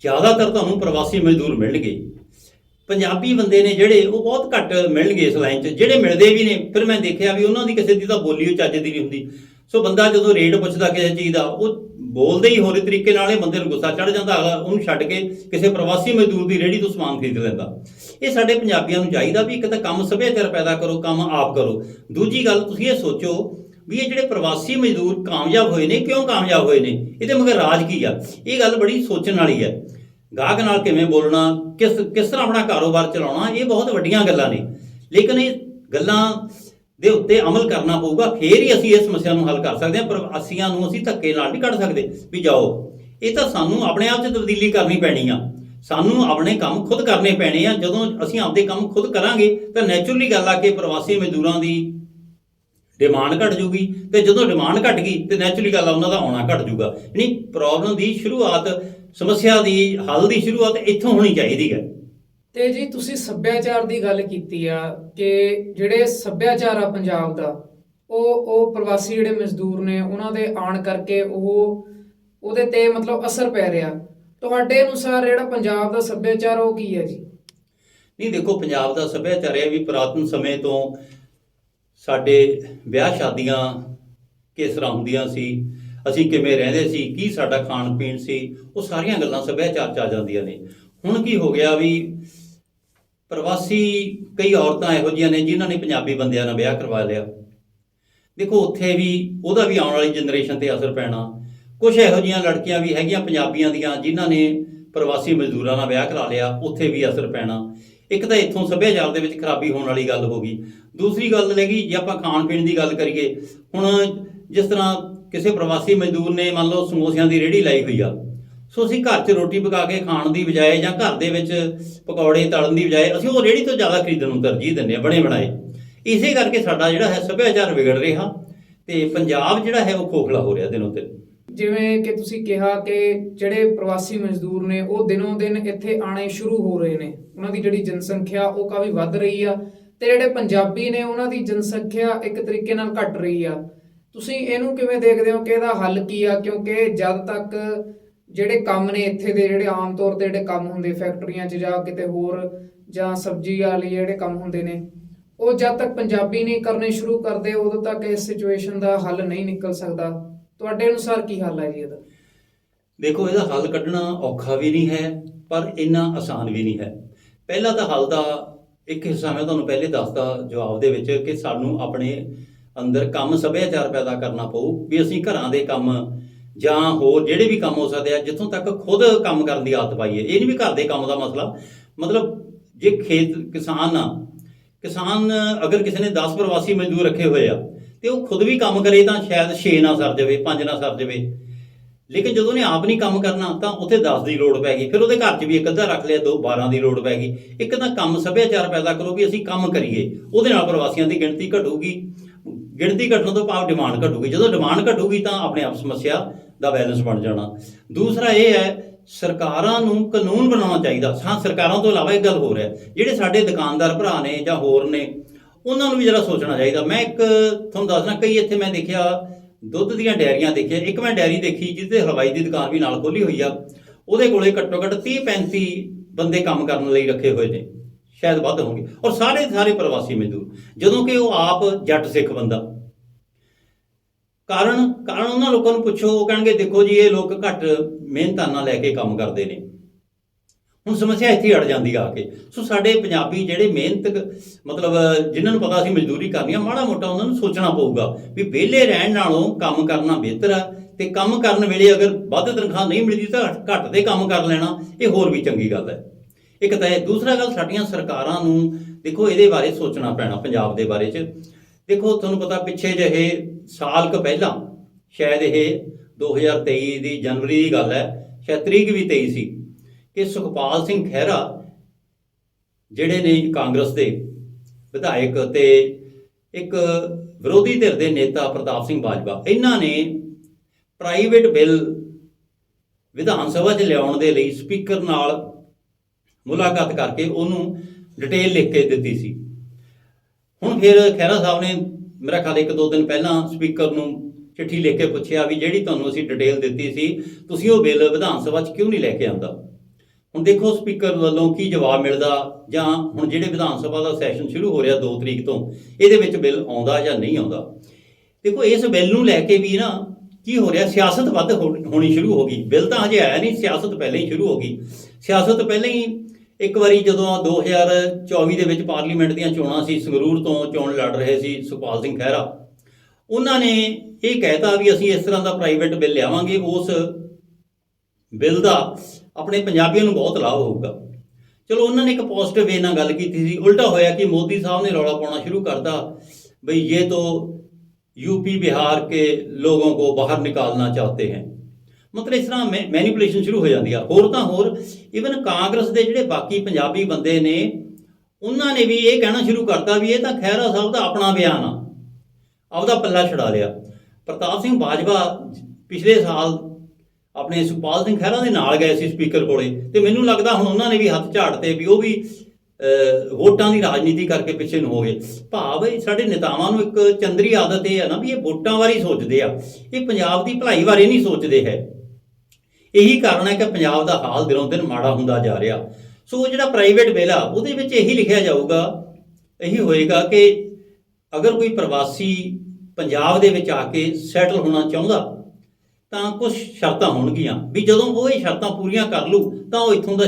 ਜ਼ਿਆਦਾਤਰ ਤੁਹਾਨੂੰ ਪ੍ਰਵਾਸੀ ਮਜ਼ਦੂਰ ਮਿਲਣਗੇ। ਪੰਜਾਬੀ ਬੰਦੇ ਨੇ ਜਿਹੜੇ, ਉਹ ਬਹੁਤ ਘੱਟ ਮਿਲਣਗੇ ਇਸ ਲਾਈਨ 'ਚ। ਜਿਹੜੇ ਮਿਲਦੇ ਵੀ ਨੇ, ਫਿਰ ਮੈਂ ਦੇਖਿਆ ਵੀ ਉਹਨਾਂ ਦੀ ਕਿਸੇ ਦੀ ਤਾਂ ਬੋਲੀ ਉਹ ਚੱਜ ਦੀ ਨਹੀਂ ਹੁੰਦੀ। ਸੋ ਬੰਦਾ ਜਦੋਂ ਰੇਟ ਪੁੱਛਦਾ ਕਿਸੇ ਚੀਜ਼ ਦਾ, ਉਹ ਬੋਲਦੇ ਹੀ ਹੋਰੇ ਤਰੀਕੇ ਨਾਲ ਇਹ ਬੰਦੇ ਨੂੰ ਗੁੱਸਾ ਚੜ ਜਾਂਦਾ, ਅਗਲਾ ਉਹਨੂੰ ਛੱਡ ਕੇ ਕਿਸੇ ਪ੍ਰਵਾਸੀ ਮਜ਼ਦੂਰ ਦੀ ਰੇੜੀ ਤੋਂ ਸਮਾਨ ਖਰੀਦ ਲੈਂਦਾ। ਇਹ ਸਾਡੇ ਪੰਜਾਬੀਆਂ ਨੂੰ ਚਾਹੀਦਾ ਵੀ ਇੱਕ ਤਾਂ ਕੰਮ ਸੱਭਿਆਚਾਰ ਪੈਦਾ ਕਰੋ, ਕੰਮ ਆਪ ਕਰੋ। ਦੂਜੀ ਗੱਲ, ਤੁਸੀਂ ਇਹ ਸੋਚੋ ਵੀ ਇਹ ਜਿਹੜੇ ਪ੍ਰਵਾਸੀ ਮਜ਼ਦੂਰ ਕਾਮਯਾਬ ਹੋਏ ਨੇ, ਕਿਉਂ ਕਾਮਯਾਬ ਹੋਏ ਨੇ? ਇਹਦੇ ਮਗਰ ਰਾਜ ਕੀ ਆ? ਇਹ ਗੱਲ ਬੜੀ ਸੋਚਣ ਵਾਲੀ ਹੈ ਗਾਹਕ ਨਾਲ ਕਿਵੇਂ ਬੋਲਣਾ, ਕਿਸ ਕਿਸ ਤਰ੍ਹਾਂ ਆਪਣਾ ਕਾਰੋਬਾਰ ਚਲਾਉਣਾ, ਇਹ ਬਹੁਤ ਵੱਡੀਆਂ ਗੱਲਾਂ ਨੇ। ਲੇਕਿਨ ਇਹ ਗੱਲਾਂ ਦੇ ਉੱਤੇ ਅਮਲ ਕਰਨਾ ਪਊਗਾ, ਫੇਰ ਹੀ ਅਸੀਂ ਇਸ ਸਮੱਸਿਆ ਨੂੰ ਹੱਲ ਕਰ ਸਕਦੇ ਹਾਂ ਪ੍ਰਵਾਸੀਆਂ ਨੂੰ ਅਸੀਂ ਧੱਕੇ ਨਾਲ ਨਹੀਂ ਕੱਢ ਸਕਦੇ ਵੀ ਜਾਓ। ਇਹ ਤਾਂ ਸਾਨੂੰ ਆਪਣੇ ਆਪ 'ਚ ਤਬਦੀਲੀ ਕਰਨੀ ਪੈਣੀ ਆ। ਸਾਨੂੰ ਆਪਣੇ ਕੰਮ ਖੁਦ ਕਰਨੇ ਪੈਣੇ ਆ। ਜਦੋਂ ਅਸੀਂ ਆਪਦੇ ਕੰਮ ਖੁਦ ਕਰਾਂਗੇ, ਤਾਂ ਨੈਚੁਰਲੀ ਗੱਲ ਆ ਕਿ ਪ੍ਰਵਾਸੀ ਮਜ਼ਦੂਰਾਂ ਦੀ ਡਿਮਾਂਡ ਘਟ ਜੂਗੀ ਤੇ ਜਦੋਂ ਡਿਮਾਂਡ ਘਟ ਗਈ, ਤੇ ਨੈਚੁਰਲੀ ਗੱਲ ਆ ਉਹਨਾਂ ਦਾ ਆਉਣਾ ਘਟ ਜੂਗਾ। ਯਾਨੀ ਪ੍ਰੋਬਲਮ ਦੀ ਸ਼ੁਰੂਆਤ, ਸਮੱਸਿਆ ਦੀ ਹੱਲ ਦੀ ਸ਼ੁਰੂਆਤ ਇੱਥੋਂ ਹੋਣੀ ਚਾਹੀਦੀ ਹੈ। ਤੇ ਜੀ ਤੁਸੀਂ ਸੱਭਿਆਚਾਰ ਦੀ ਗੱਲ ਕੀਤੀ ਆ ਕਿ ਜਿਹੜੇ ਸੱਭਿਆਚਾਰ ਆ ਪੰਜਾਬ ਦਾ, ਉਹ ਉਹ ਪ੍ਰਵਾਸੀ ਜਿਹੜੇ ਮਜ਼ਦੂਰ ਨੇ, ਉਹਨਾਂ ਦੇ ਆਣ ਕਰਕੇ ਉਹ, ਉਹਦੇ ਤੇ ਮਤਲਬ ਅਸਰ ਪੈ ਰਿਹਾ। ਤੁਹਾਡੇ ਅਨੁਸਾਰ ਜਿਹੜਾ ਪੰਜਾਬ ਦਾ ਸੱਭਿਆਚਾਰ, ਉਹ ਕੀ ਹੈ ਜੀ? ਨਹੀਂ, ਦੇਖੋ, ਪੰਜਾਬ ਦਾ ਸੱਭਿਆਚਾਰ ਇਹ ਵੀ ਪੁਰਾਤਨ ਸਮੇਂ ਤੋਂ ਸਾਡੇ ਵਿਆਹ ਸ਼ਾਦੀਆਂ ਕਿਸ ਤਰ੍ਹਾਂ ਹੁੰਦੀਆਂ ਸੀ, ਅਸੀਂ ਕਿਵੇਂ ਰਹਿੰਦੇ ਸੀ, ਕੀ ਸਾਡਾ ਖਾਣ ਪੀਣ ਸੀ, ਉਹ ਸਾਰੀਆਂ ਗੱਲਾਂ ਸੱਭਿਆਚਾਰ ਚ ਆ ਜਾਂਦੀਆਂ ਨੇ। ਹੁਣ ਕੀ ਹੋ ਗਿਆ ਵੀ ਪ੍ਰਵਾਸੀ ਕਈ ਔਰਤਾਂ ਇਹੋ ਜਿਹੀਆਂ ਨੇ ਜਿਨ੍ਹਾਂ ਨੇ ਪੰਜਾਬੀ ਬੰਦਿਆਂ ਨਾਲ ਵਿਆਹ ਕਰਵਾ ਲਿਆ। ਦੇਖੋ, ਉੱਥੇ ਵੀ ਉਹਦਾ ਵੀ ਆਉਣ ਵਾਲੀ ਜਨਰੇਸ਼ਨ ਤੇ ਅਸਰ ਪੈਣਾ। ਕੁਝ ਇਹੋ ਜਿਹੀਆਂ ਲੜਕੀਆਂ ਵੀ ਹੈਗੀਆਂ ਪੰਜਾਬੀਆਂ ਦੀਆਂ ਜਿਨ੍ਹਾਂ ਨੇ ਪ੍ਰਵਾਸੀ ਮਜ਼ਦੂਰਾਂ ਨਾਲ ਵਿਆਹ ਕਰਾ ਲਿਆ, ਉੱਥੇ ਵੀ ਅਸਰ ਪੈਣਾ। ਇੱਕ ਤਾਂ ਇੱਥੋਂ ਸੱਭਿਆਚਾਰ ਦੇ ਵਿੱਚ ਖਰਾਬੀ ਹੋਣ ਵਾਲੀ ਗੱਲ ਹੋ ਗਈ। ਦੂਸਰੀ ਗੱਲ ਲੱਗੀ ਜੇ ਆਪਾਂ ਖਾਣ ਪੀਣ ਦੀ ਗੱਲ ਕਰੀਏ, ਹੁਣ ਜਿਸ ਤਰ੍ਹਾਂ ਕਿਸੇ ਪ੍ਰਵਾਸੀ ਮਜ਼ਦੂਰ ਨੇ ਮੰਨ ਲਓ ਸਮੋਸਿਆਂ ਦੀ ਰੇਹੜੀ ਲਾਈ ਹੋਈ ਆ ਸੋ ਅਸੀਂ ਘਰ 'ਚ ਰੋਟੀ ਪਕਾ ਕੇ ਖਾਣ ਦੀ ਬਜਾਏ ਜਾਂ ਘਰ ਦੇ ਵਿੱਚ ਪਕੌੜੇ ਤਲਣ ਦੀ ਬਜਾਏ ਅਸੀਂ ਉਹ ਰੇਹੜੀ ਤੋਂ ਜ਼ਿਆਦਾ ਖਰੀਦਣ ਨੂੰ ਤਰਜੀਹ ਦਿੰਦੇ ਆ ਬਣੇ ਬਣਾਏ। ਇਸੇ ਕਰਕੇ ਸਾਡਾ ਜਿਹੜਾ ਹੈ ਸੱਭਿਆਚਾਰ ਵਿਗੜ ਰਿਹਾ ਤੇ ਪੰਜਾਬ ਜਿਹੜਾ ਹੈ ਉਹ ਖੋਖਲਾ ਹੋ ਰਿਹਾ ਦਿਨੋਂ ਦਿਨ। ਜਿਵੇਂ ਕਿ ਤੁਸੀਂ ਕਿਹਾ ਕਿ ਜਿਹੜੇ ਪ੍ਰਵਾਸੀ ਮਜ਼ਦੂਰ ਨੇ ਉਹ ਦਿਨੋਂ ਦਿਨ ਇੱਥੇ ਆਣੇ ਸ਼ੁਰੂ ਹੋ ਰਹੇ ਨੇ। ਉਹਨਾਂ ਦੀ ਜਿਹੜੀ ਜਨਸੰਖਿਆ ਉਹ ਕਾਫੀ ਵੱਧ ਰਹੀ ਆ ਤੇ ਜਿਹੜੇ ਪੰਜਾਬੀ ਨੇ ਉਹਨਾਂ ਦੀ ਜਨਸੰਖਿਆ ਇੱਕ ਤਰੀਕੇ ਨਾਲ ਘਟ ਰਹੀ ਆ। ਤੁਸੀਂ ਇਹਨੂੰ ਕਿਵੇਂ ਦੇਖਦੇ ਹੋ ਕਿ ਇਹਦਾ ਹੱਲ ਕੀ ਆ? ਕਿਉਂਕਿ ਜਦ ਤੱਕ ਜਿਹੜੇ ਕੰਮ ਨੇ ਇੱਥੇ ਦੇ ਜਿਹੜੇ ਆਮ ਤੌਰ ਤੇ ਜਿਹੜੇ ਕੰਮ ਹੁੰਦੇ ਫੈਕਟਰੀਆਂ 'ਚ ਜਾਂ ਕਿਤੇ ਹੋਰ ਜਾਂ ਸਬਜ਼ੀ ਵਾਲੇ ਜਿਹੜੇ ਕੰਮ ਹੁੰਦੇ ਨੇ, ਉਹ ਜਦ ਤੱਕ ਪੰਜਾਬੀ ਨਹੀਂ ਕਰਨੇ ਸ਼ੁਰੂ ਕਰਦੇ, ਉਦੋਂ ਤੱਕ ਇਸ ਸਿਚੁਏਸ਼ਨ ਦਾ ਹੱਲ ਨਹੀਂ ਨਿਕਲ ਸਕਦਾ। ਤੁਹਾਡੇ ਅਨੁਸਾਰ ਕੀ ਹੱਲ ਹੈ ਜੀ ਇਹਦਾ? ਦੇਖੋ, ਇਹਦਾ ਹੱਲ ਕੱਢਣਾ ਔਖਾ ਵੀ ਨਹੀਂ ਹੈ, ਪਰ ਇੰਨਾ ਆਸਾਨ ਵੀ ਨਹੀਂ ਹੈ। ਪਹਿਲਾ ਤਾਂ ਹੱਲ ਦਾ ਇੱਕ ਹਿੱਸਾ ਮੈਂ ਤੁਹਾਨੂੰ ਪਹਿਲੇ ਦੱਸਦਾ ਜਵਾਬ ਦੇ ਵਿੱਚ ਕਿ ਸਾਨੂੰ ਆਪਣੇ ਅੰਦਰ ਕੰਮ ਸੱਭਿਆਚਾਰ ਪੈਦਾ ਕਰਨਾ ਪਊ, ਵੀ ਅਸੀਂ ਘਰਾਂ ਦੇ ਕੰਮ ਜਾਂ ਹੋਰ ਜਿਹੜੇ ਵੀ ਕੰਮ ਹੋ ਸਕਦੇ ਆ, ਜਿੱਥੋਂ ਤੱਕ ਖੁਦ ਕੰਮ ਕਰਨ ਦੀ ਆਦਤ ਪਾਈਏ ਇਹ ਨਹੀਂ ਵੀ ਘਰ ਦੇ ਕੰਮ ਦਾ ਮਸਲਾ। ਮਤਲਬ ਜੇ ਖੇਤ ਕਿਸਾਨ ਆ, ਕਿਸਾਨ ਅਗਰ ਕਿਸੇ ਨੇ 10 ਪ੍ਰਵਾਸੀ ਮਜ਼ਦੂਰ ਰੱਖੇ ਹੋਏ ਆ, ਤੇ ਉਹ ਖੁਦ ਵੀ ਕੰਮ ਕਰੇ ਤਾਂ ਸ਼ਾਇਦ 6 ਨਾ ਸਰ ਜਾਵੇ 5 ਨਾ ਸਰ ਜਾਵੇ। ਲੇਕਿਨ ਜਦੋਂ ਉਹਨੇ ਆਪ ਨਹੀਂ ਕੰਮ ਕਰਨਾ, ਤਾਂ ਉੱਥੇ 10 ਦੀ ਲੋੜ ਪੈ ਗਈ। ਫਿਰ ਉਹਦੇ ਘਰ 'ਚ ਵੀ ਇੱਕ ਅੱਧਾ ਰੱਖ ਲਿਆ, ਦੋ 12 ਦੀ ਲੋੜ ਪੈ ਗਈ। ਇੱਕ ਤਾਂ ਕੰਮ ਸੱਭਿਆਚਾਰ ਪੈਦਾ ਕਰੋ ਵੀ ਅਸੀਂ ਕੰਮ ਕਰੀਏ। ਉਹਦੇ ਨਾਲ ਪ੍ਰਵਾਸੀਆਂ ਦੀ ਗਿਣਤੀ ਘਟੂਗੀ। ਗਿਣਤੀ ਘਟਣ ਤੋਂ ਭਾਵ ਡਿਮਾਂਡ ਘਟੂਗੀ। ਜਦੋਂ ਡਿਮਾਂਡ ਘਟੂਗੀ ਤਾਂ ਆਪਣੇ ਆਪ ਸਮੱਸਿਆ ਦਾ ਬੈਲੈਂਸ ਬਣ ਜਾਣਾ। ਦੂਸਰਾ ਇਹ ਹੈ, ਸਰਕਾਰਾਂ ਨੂੰ ਕਾਨੂੰਨ ਬਣਾਉਣਾ ਚਾਹੀਦਾ। ਹਾਂ, ਸਰਕਾਰਾਂ ਤੋਂ ਇਲਾਵਾ ਇੱਕ ਗੱਲ ਹੋਰ ਹੈ, ਜਿਹੜੇ ਸਾਡੇ ਦੁਕਾਨਦਾਰ ਭਰਾ ਨੇ ਜਾਂ ਹੋਰ ਨੇ, ਉਹਨਾਂ ਨੂੰ ਵੀ ਜਰਾ ਸੋਚਣਾ ਚਾਹੀਦਾ। ਮੈਂ ਇੱਕ ਤੁਹਾਨੂੰ ਦੱਸਣਾ ਕਈ ਇੱਥੇ ਮੈਂ ਦੇਖਿਆ, ਦੁੱਧ ਦੀਆਂ ਡੈਰੀਆਂ ਦੇਖੀਆਂ। ਇੱਕ ਮੈਂ ਡੈਰੀ ਦੇਖੀ ਜਿਹਦੇ ਹਲਵਾਈ ਦੀ ਦੁਕਾਨ ਵੀ ਨਾਲ ਖੋਲੀ ਹੋਈ ਆ। ਉਹਦੇ ਕੋਲੇ ਘੱਟੋ ਘੱਟ 30 35 ਬੰਦੇ ਕੰਮ ਕਰਨ ਲਈ ਰੱਖੇ ਹੋਏ ਨੇ। ਸ਼ਾਇਦ ਵੱਧ ਹੋਣਗੇ। ਔਰ ਸਾਰੇ ਸਾਰੇ ਪ੍ਰਵਾਸੀ ਮਜ਼ਦੂਰ, ਜਦੋਂ ਕਿ ਉਹ ਆਪ ਜੱਟ ਸਿੱਖ ਬੰਦਾ। ਕਾਰਨ ਕਾਰਨ ਉਹਨਾਂ ਲੋਕਾਂ ਨੂੰ ਪੁੱਛੋ, ਉਹ ਕਹਿਣਗੇ, ਦੇਖੋ ਜੀ, ਇਹ ਲੋਕ ਘੱਟ ਮਿਹਨਤਾਂ ਨਾਲ ਲੈ ਕੇ ਕੰਮ ਕਰਦੇ ਨੇ। ਹੁਣ ਸਮੱਸਿਆ ਇੱਥੇ ਅੜ ਜਾਂਦੀ ਆ ਕੇ। ਸੋ ਸਾਡੇ ਪੰਜਾਬੀ ਜਿਹੜੇ ਮਿਹਨਤ ਮਤਲਬ, ਜਿਨ੍ਹਾਂ ਨੂੰ ਪਤਾ ਸੀ ਮਜ਼ਦੂਰੀ ਕਰਨੀ ਆ, ਮਾੜਾ ਮੋਟਾ ਉਹਨਾਂ ਨੂੰ ਸੋਚਣਾ ਪਊਗਾ ਵੀ ਵਿਹਲੇ ਰਹਿਣ ਨਾਲੋਂ ਕੰਮ ਕਰਨਾ ਬਿਹਤਰ ਆ, ਤੇ ਕੰਮ ਕਰਨ ਵੇਲੇ ਅਗਰ ਵੱਧ ਤਨਖਾਹ ਨਹੀਂ ਮਿਲਦੀ ਤਾਂ ਘੱਟ ਦੇ ਕੰਮ ਕਰ ਲੈਣਾ, ਇਹ ਹੋਰ ਵੀ ਚੰਗੀ ਗੱਲ ਹੈ। ਇੱਕ ਤਾਂ ਇਹ, ਦੂਸਰਾ ਗੱਲ ਸਾਡੀਆਂ ਸਰਕਾਰਾਂ ਨੂੰ ਦੇਖੋ ਇਹਦੇ ਬਾਰੇ ਸੋਚਣਾ ਪੈਣਾ ਪੰਜਾਬ ਦੇ ਬਾਰੇ ਚ। ਦੇਖੋ ਤੁਹਾਨੂੰ ਪਤਾ ਪਿੱਛੇ ਜਿਹੇ ਸਾਲ ਕੁ ਪਹਿਲਾਂ ਸ਼ਾਇਦ ਇਹ 2023 ਦੀ ਜਨਵਰੀ ਦੀ ਗੱਲ ਹੈ, ਸ਼ਾਇਦ ਤਰੀਕ ਵੀ 23 ਸੀ ਕਿ ਸੁਖਪਾਲ ਸਿੰਘ ਖਹਿਰਾ ਜਿਹੜੇ ਨੇ ਕਾਂਗਰਸ ਦੇ ਵਿਧਾਇਕ ਤੇ ਇੱਕ ਵਿਰੋਧੀ ਧਿਰ ਦੇ ਨੇਤਾ ਪ੍ਰਤਾਪ ਸਿੰਘ ਬਾਜਵਾ, ਇਹਨਾਂ ਨੇ ਪ੍ਰਾਈਵੇਟ ਬਿੱਲ ਵਿਧਾਨ ਸਭਾ 'ਚ ਲਿਆਉਣ ਦੇ ਲਈ ਸਪੀਕਰ ਨਾਲ ਮੁਲਾਕਾਤ ਕਰਕੇ ਉਹਨੂੰ ਡਿਟੇਲ ਲਿਖ ਕੇ ਦਿੱਤੀ ਸੀ। ਹੁਣ ਫਿਰ ਖਹਿਰਾ ਸਾਹਿਬ ਨੇ ਮੇਰਾ ਖਿਆਲ ਇੱਕ ਦੋ ਦਿਨ ਪਹਿਲਾਂ ਸਪੀਕਰ ਨੂੰ ਚਿੱਠੀ ਲਿਖ ਕੇ ਪੁੱਛਿਆ ਵੀ ਜਿਹੜੀ ਤੁਹਾਨੂੰ ਅਸੀਂ ਡਿਟੇਲ ਦਿੱਤੀ ਸੀ, ਤੁਸੀਂ ਉਹ ਬਿੱਲ ਵਿਧਾਨ ਸਭਾ 'ਚ ਕਿਉਂ ਨਹੀਂ ਲੈ ਕੇ ਆਂਦਾ ਹੁਣ ਦੇਖੋ ਸਪੀਕਰ ਵੱਲੋਂ ਕੀ ਜਵਾਬ ਮਿਲਦਾ ਜਾਂ ਹੁਣ ਜਿਹੜੇ ਵਿਧਾਨ ਸਭਾ ਦਾ ਸੈਸ਼ਨ ਸ਼ੁਰੂ ਹੋ ਰਿਹਾ 2 ਤਰੀਕ ਤੋਂ, ਇਹਦੇ ਵਿੱਚ ਬਿੱਲ ਆਉਂਦਾ ਜਾਂ ਨਹੀਂ ਆਉਂਦਾ? ਦੇਖੋ ਇਸ ਬਿੱਲ ਨੂੰ ਲੈ ਕੇ ਵੀ ਨਾ ਕੀ ਹੋ ਰਿਹਾ, ਸਿਆਸਤ ਵੱਧ ਹੋ- ਹੋਣੀ ਸ਼ੁਰੂ ਹੋ ਗਈ। ਬਿੱਲ ਤਾਂ ਹਜੇ ਆਇਆ ਨਹੀਂ, ਸਿਆਸਤ ਪਹਿਲਾਂ ਹੀ ਸ਼ੁਰੂ ਹੋ ਗਈ। ਸਿਆਸਤ ਪਹਿਲਾਂ ਹੀ ਇੱਕ ਵਾਰੀ ਜਦੋਂ 2024 ਦੇ ਵਿੱਚ ਪਾਰਲੀਮੈਂਟ ਦੀਆਂ ਚੋਣਾਂ ਸੀ ਸੰਗਰੂਰ ਤੋਂ ਚੋਣ ਲੜ ਰਹੇ ਸੀ ਸੁਖਪਾਲ ਸਿੰਘ ਖਹਿਰਾ ਉਹਨਾਂ ਨੇ ਇਹ ਕਹਿਤਾ ਵੀ ਅਸੀਂ ਇਸ ਤਰ੍ਹਾਂ ਦਾ ਪ੍ਰਾਈਵੇਟ ਬਿੱਲ ਲਿਆਵਾਂਗੇ ਉਸ ਬਿੱਲ ਦਾ ਆਪਣੇ ਪੰਜਾਬੀਆਂ ਨੂੰ ਬਹੁਤ ਲਾਭ ਹੋਊਗਾ ਚਲੋ ਉਹਨਾਂ ਨੇ ਇੱਕ ਪੋਜ਼ਿਟਿਵ ਵੇ ਨਾਲ ਗੱਲ ਕੀਤੀ ਸੀ ਉਲਟਾ ਹੋਇਆ ਕਿ ਮੋਦੀ ਸਾਹਿਬ ਨੇ ਰੌਲਾ ਪਾਉਣਾ ਸ਼ੁਰੂ ਕਰਤਾ ਬਈ ਇਹ तो यूपी बिहार के लोगों को बाहर निकालना चाहते हैं ਮਤਲਬ ਇਸ ਤਰ੍ਹਾਂ ਮੈਨੀਪੂਲੇਸ਼ਨ ਸ਼ੁਰੂ ਹੋ ਜਾਂਦੀ ਆ। ਹੋਰ ਤਾਂ ਹੋਰ ਇਵਨ ਕਾਂਗਰਸ ਦੇ ਜਿਹੜੇ ਬਾਕੀ ਪੰਜਾਬੀ ਬੰਦੇ ਨੇ, ਉਹਨਾਂ ਨੇ ਵੀ ਇਹ ਕਹਿਣਾ ਸ਼ੁਰੂ ਕਰਤਾ ਵੀ ਇਹ ਤਾਂ ਖਹਿਰਾ ਸਾਹਿਬ ਦਾ ਆਪਣਾ ਬਿਆਨ ਆ। ਆਪਦਾ ਪੱਲਾ ਛਡਾ ਲਿਆ। ਪ੍ਰਤਾਪ ਸਿੰਘ ਬਾਜਵਾ ਪਿਛਲੇ ਸਾਲ ਆਪਣੇ ਸੁਖਪਾਲ ਸਿੰਘ ਖਹਿਰਾ ਦੇ ਨਾਲ ਗਏ ਸੀ ਸਪੀਕਰ ਕੋਲੇ ਤੇ ਮੈਨੂੰ ਲੱਗਦਾ ਹੁਣ ਉਹਨਾਂ ਨੇ ਵੀ ਹੱਥ ਝਾੜਤੇ ਵੀ ਉਹ ਵੀ ਵੋਟਾਂ ਦੀ ਰਾਜਨੀਤੀ ਕਰਕੇ ਪਿੱਛੇ ਨੂੰ ਹੋ ਗਏ। ਭਾਵ ਸਾਡੇ ਨੇਤਾਵਾਂ ਨੂੰ ਇੱਕ ਚੰਦਰੀ ਆਦਤ ਇਹ ਆ ਨਾ ਵੀ ਇਹ ਵੋਟਾਂ ਬਾਰੇ ਸੋਚਦੇ ਆ। ਇਹ ਪੰਜਾਬ ਦੀ ਭਲਾਈ ਬਾਰੇ ਨਹੀਂ ਸੋਚਦੇ ਹੈ। ਇਹੀ ਕਾਰਨ ਹੈ ਕਿ ਪੰਜਾਬ ਦਾ ਹਾਲ ਦਿਨੋਂ ਦਿਨ ਮਾੜਾ ਹੁੰਦਾ ਜਾ ਰਿਹਾ। ਸੋ ਉਹ ਜਿਹੜਾ ਪ੍ਰਾਈਵੇਟ ਵੇਲਾ ਉਹਦੇ ਵਿੱਚ ਇਹੀ ਲਿਖਿਆ ਜਾਊਗਾ, ਇਹੀ ਹੋਏਗਾ ਕਿ ਅਗਰ ਕੋਈ ਪ੍ਰਵਾਸੀ ਪੰਜਾਬ ਦੇ ਵਿੱਚ ਆ ਕੇ ਸੈਟਲ ਹੋਣਾ ਚਾਹੁੰਦਾ, ਤਾਂ ਕੁਝ ਸ਼ਰਤਾਂ ਹੋਣਗੀਆਂ ਵੀ ਜਦੋਂ ਉਹ ਇਹ ਸ਼ਰਤਾਂ ਪੂਰੀਆਂ ਕਰ ਲੂ, ਤਾਂ ਉਹ ਇੱਥੋਂ ਦਾ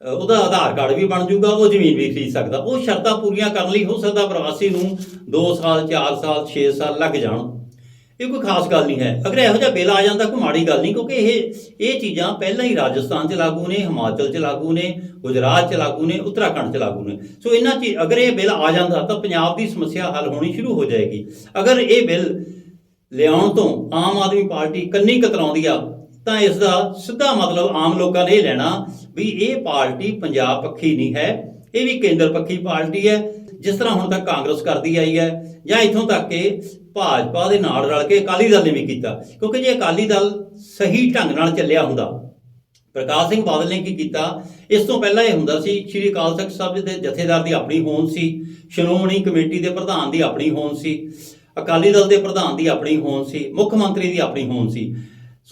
ਉਹਦਾ ਆਧਾਰ ਕਾਰਡ ਵੀ ਬਣ ਜਾਊਗਾ ਉਹ ਜ਼ਮੀਨ ਵੀ ਖਰੀਦ ਸਕਦਾ। ਉਹ ਸ਼ਰਤਾਂ ਪੂਰੀਆਂ ਕਰਨ ਲਈ ਹੋ ਸਕਦਾ ਪ੍ਰਵਾਸੀ ਨੂੰ 2 ਸਾਲ 4 ਸਾਲ 6 ਸਾਲ ਲੱਗ ਜਾਣ। ਇਹ ਕੋਈ ਖਾਸ ਗੱਲ ਨਹੀਂ ਹੈ। ਅਗਰ ਇਹੋ ਜਿਹਾ ਬਿੱਲ ਆ ਜਾਂਦਾ ਕੋਈ ਮਾੜੀ ਗੱਲ ਨਹੀਂ, ਕਿਉਂਕਿ ਇਹ ਇਹ ਚੀਜ਼ਾਂ ਪਹਿਲਾਂ ਹੀ ਰਾਜਸਥਾਨ 'ਚ ਲਾਗੂ ਨੇ, ਹਿਮਾਚਲ 'ਚ ਲਾਗੂ ਨੇ, ਗੁਜਰਾਤ 'ਚ ਲਾਗੂ ਨੇ, ਉੱਤਰਾਖੰਡ 'ਚ ਲਾਗੂ ਨੇ। ਸੋ ਇਹਨਾਂ 'ਚ, ਅਗਰ ਇਹ ਬਿੱਲ ਆ ਜਾਂਦਾ ਤਾਂ ਪੰਜਾਬ ਦੀ ਸਮੱਸਿਆ ਹੱਲ ਹੋਣੀ ਸ਼ੁਰੂ ਹੋ ਜਾਏਗੀ। ਅਗਰ ਇਹ ਬਿੱਲ ਲਿਆਉਣ ਤੋਂ ਆਮ ਆਦਮੀ ਪਾਰਟੀ ਕੰਨੀ ਕਤਰਾਉਂਦੀ ਆ, ਤਾਂ ਇਸ ਦਾ ਸਿੱਧਾ ਮਤਲਬ ਆਮ ਲੋਕਾਂ ਨੇ ਇਹ ਲੈਣਾ ਵੀ ਇਹ ਪਾਰਟੀ ਪੰਜਾਬ ਪੱਖੀ ਨਹੀਂ ਹੈ, ਇਹ ਵੀ ਕੇਂਦਰ ਪੱਖੀ ਪਾਰਟੀ ਹੈ, ਜਿਸ ਤਰ੍ਹਾਂ ਹੁਣ ਤੱਕ ਕਾਂਗਰਸ ਕਰਦੀ ਆਈ ਹੈ, ਜਾਂ ਇਥੋਂ ਤੱਕ ਕਿ ਭਾਜਪਾ ਦੇ ਨਾਲ ਰਲ ਕੇ ਅਕਾਲੀ ਦਲ ਨੇ ਵੀ ਕੀਤਾ। ਕਿਉਂਕਿ ਜੇ ਅਕਾਲੀ ਦਲ ਸਹੀ ਢੰਗ ਨਾਲ ਚੱਲਿਆ ਹੁੰਦਾ, ਪ੍ਰਕਾਸ਼ ਸਿੰਘ ਬਾਦਲ ਨੇ ਕੀ ਕੀਤਾ? ਇਸ ਤੋਂ ਪਹਿਲਾਂ ਇਹ ਹੁੰਦਾ ਸੀ, ਸ਼੍ਰੀ ਅਕਾਲ ਤਖਤ ਸਾਹਿਬ ਦੇ ਜਥੇਦਾਰ ਦੀ ਆਪਣੀ ਹੋਂਦ ਸੀ, ਸ਼੍ਰੋਮਣੀ ਕਮੇਟੀ ਦੇ ਪ੍ਰਧਾਨ ਦੀ ਆਪਣੀ ਹੋਂਦ ਸੀ, ਅਕਾਲੀ ਦਲ ਦੇ ਪ੍ਰਧਾਨ ਦੀ ਆਪਣੀ ਹੋਂਦ ਸੀ, ਮੁੱਖ ਮੰਤਰੀ ਦੀ ਆਪਣੀ ਹੋਂਦ ਸੀ।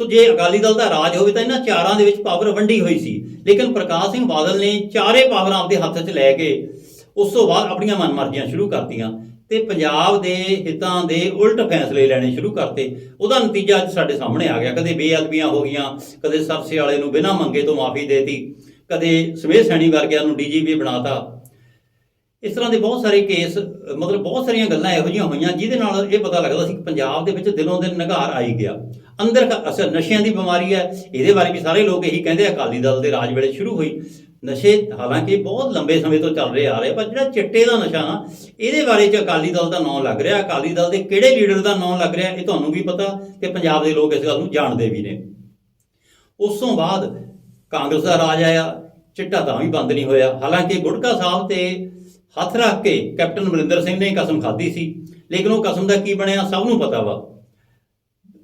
ਸੋ ਜੇ ਅਕਾਲੀ ਦਲ ਦਾ ਰਾਜ ਹੋਵੇ ਤਾਂ ਇਹਨਾਂ ਚਾਰਾਂ ਦੇ ਵਿੱਚ ਪਾਵਰ ਵੰਡੀ ਹੋਈ ਸੀ। ਲੇਕਿਨ ਪ੍ਰਕਾਸ਼ ਸਿੰਘ ਬਾਦਲ ਨੇ ਚਾਰੇ ਪਾਵਰਾਂ ਆਪਦੇ ਹੱਥ 'ਚ ਲੈ ਕੇ ਉਸ ਤੋਂ ਬਾਅਦ ਆਪਣੀਆਂ ਮਨਮਰਜ਼ੀਆਂ ਸ਼ੁਰੂ ਕਰਤੀਆਂ। ਤੇ ਪੰਜਾਬ ਦੇ ਹਿੱਤਾਂ ਦੇ ਉਲਟ ਫੈਸਲੇ ਲੈਣੇ ਸ਼ੁਰੂ ਕਰਤੇ। ਉਹਦਾ ਨਤੀਜਾ ਅੱਜ ਸਾਡੇ ਸਾਹਮਣੇ ਆ ਗਿਆ। ਕਦੇ ਬੇਅਦਬੀਆਂ ਹੋ ਗਈਆਂ ਕਦੇ ਸਰਸੇ ਵਾਲੇ ਨੂੰ ਬਿਨਾਂ ਮੰਗੇ ਤੋਂ ਮਾਫੀ ਦੇਤੀ ਕਦੇ ਸਮੇਤ ਸੈਣੀ ਵਰਗਿਆਂ ਨੂੰ ਡੀਜੀਪੀ ਬਣਾਤਾ। ਇਸ ਤਰ੍ਹਾਂ ਦੇ ਬਹੁਤ ਸਾਰੇ ਕੇਸ ਮਤਲਬ ਬਹੁਤ ਸਾਰੀਆਂ ਗੱਲਾਂ ਇਹੋ ਜਿਹੀਆਂ ਹੋਈਆਂ ਜਿਹਦੇ ਨਾਲ ਇਹ ਪਤਾ ਲੱਗਦਾ ਸੀ ਕਿ ਪੰਜਾਬ ਦੇ ਵਿੱਚ ਦਿਨੋਂ ਦਿਨ ਨਿਘਾਰ ਆਈ ਗਿਆ। ਅੰਦਰ ਅਸਰ ਨਸ਼ਿਆਂ ਦੀ ਬਿਮਾਰੀ ਹੈ ਇਹਦੇ ਬਾਰੇ ਵੀ ਸਾਰੇ ਲੋਕ ਇਹੀ ਕਹਿੰਦੇ ਆ, ਅਕਾਲੀ ਦਲ ਦੇ ਰਾਜ ਵੇਲੇ ਸ਼ੁਰੂ ਹੋਈ। ਨਸ਼ੇ ਹਾਲਾਂਕਿ ਬਹੁਤ ਲੰਬੇ ਸਮੇਂ ਤੋਂ ਚੱਲ ਰਹੇ ਆ ਰਹੇ, ਪਰ ਜਿਹੜਾ ਚਿੱਟੇ ਦਾ ਨਸ਼ਾ ਨਾ, ਇਹਦੇ ਬਾਰੇ ਚ ਅਕਾਲੀ ਦਲ ਦਾ ਨਾਂ ਲੱਗ ਰਿਹਾ। ਅਕਾਲੀ ਦਲ ਦੇ ਕਿਹੜੇ ਲੀਡਰ ਦਾ ਨਾਂ ਲੱਗ ਰਿਹਾ, ਇਹ ਤੁਹਾਨੂੰ ਵੀ ਪਤਾ ਤੇ ਪੰਜਾਬ ਦੇ ਲੋਕ ਇਸ ਗੱਲ ਨੂੰ ਜਾਣਦੇ ਵੀ ਨੇ। ਉਸ ਤੋਂ ਬਾਅਦ ਕਾਂਗਰਸ ਦਾ ਰਾਜ ਆਇਆ, ਚਿੱਟਾ ਤਾਂ ਵੀ ਬੰਦ ਨਹੀਂ ਹੋਇਆ। ਹਾਲਾਂਕਿ ਗੁਟਕਾ ਸਾਹਿਬ ਤੇ ਹੱਥ ਰੱਖ ਕੇ ਕੈਪਟਨ ਅਮਰਿੰਦਰ ਸਿੰਘ ਨੇ ਕਸਮ ਖਾਧੀ ਸੀ, ਲੇਕਿਨ ਉਹ ਕਸਮ ਦਾ ਕੀ ਬਣਿਆ, ਸਭ ਨੂੰ ਪਤਾ ਵਾ।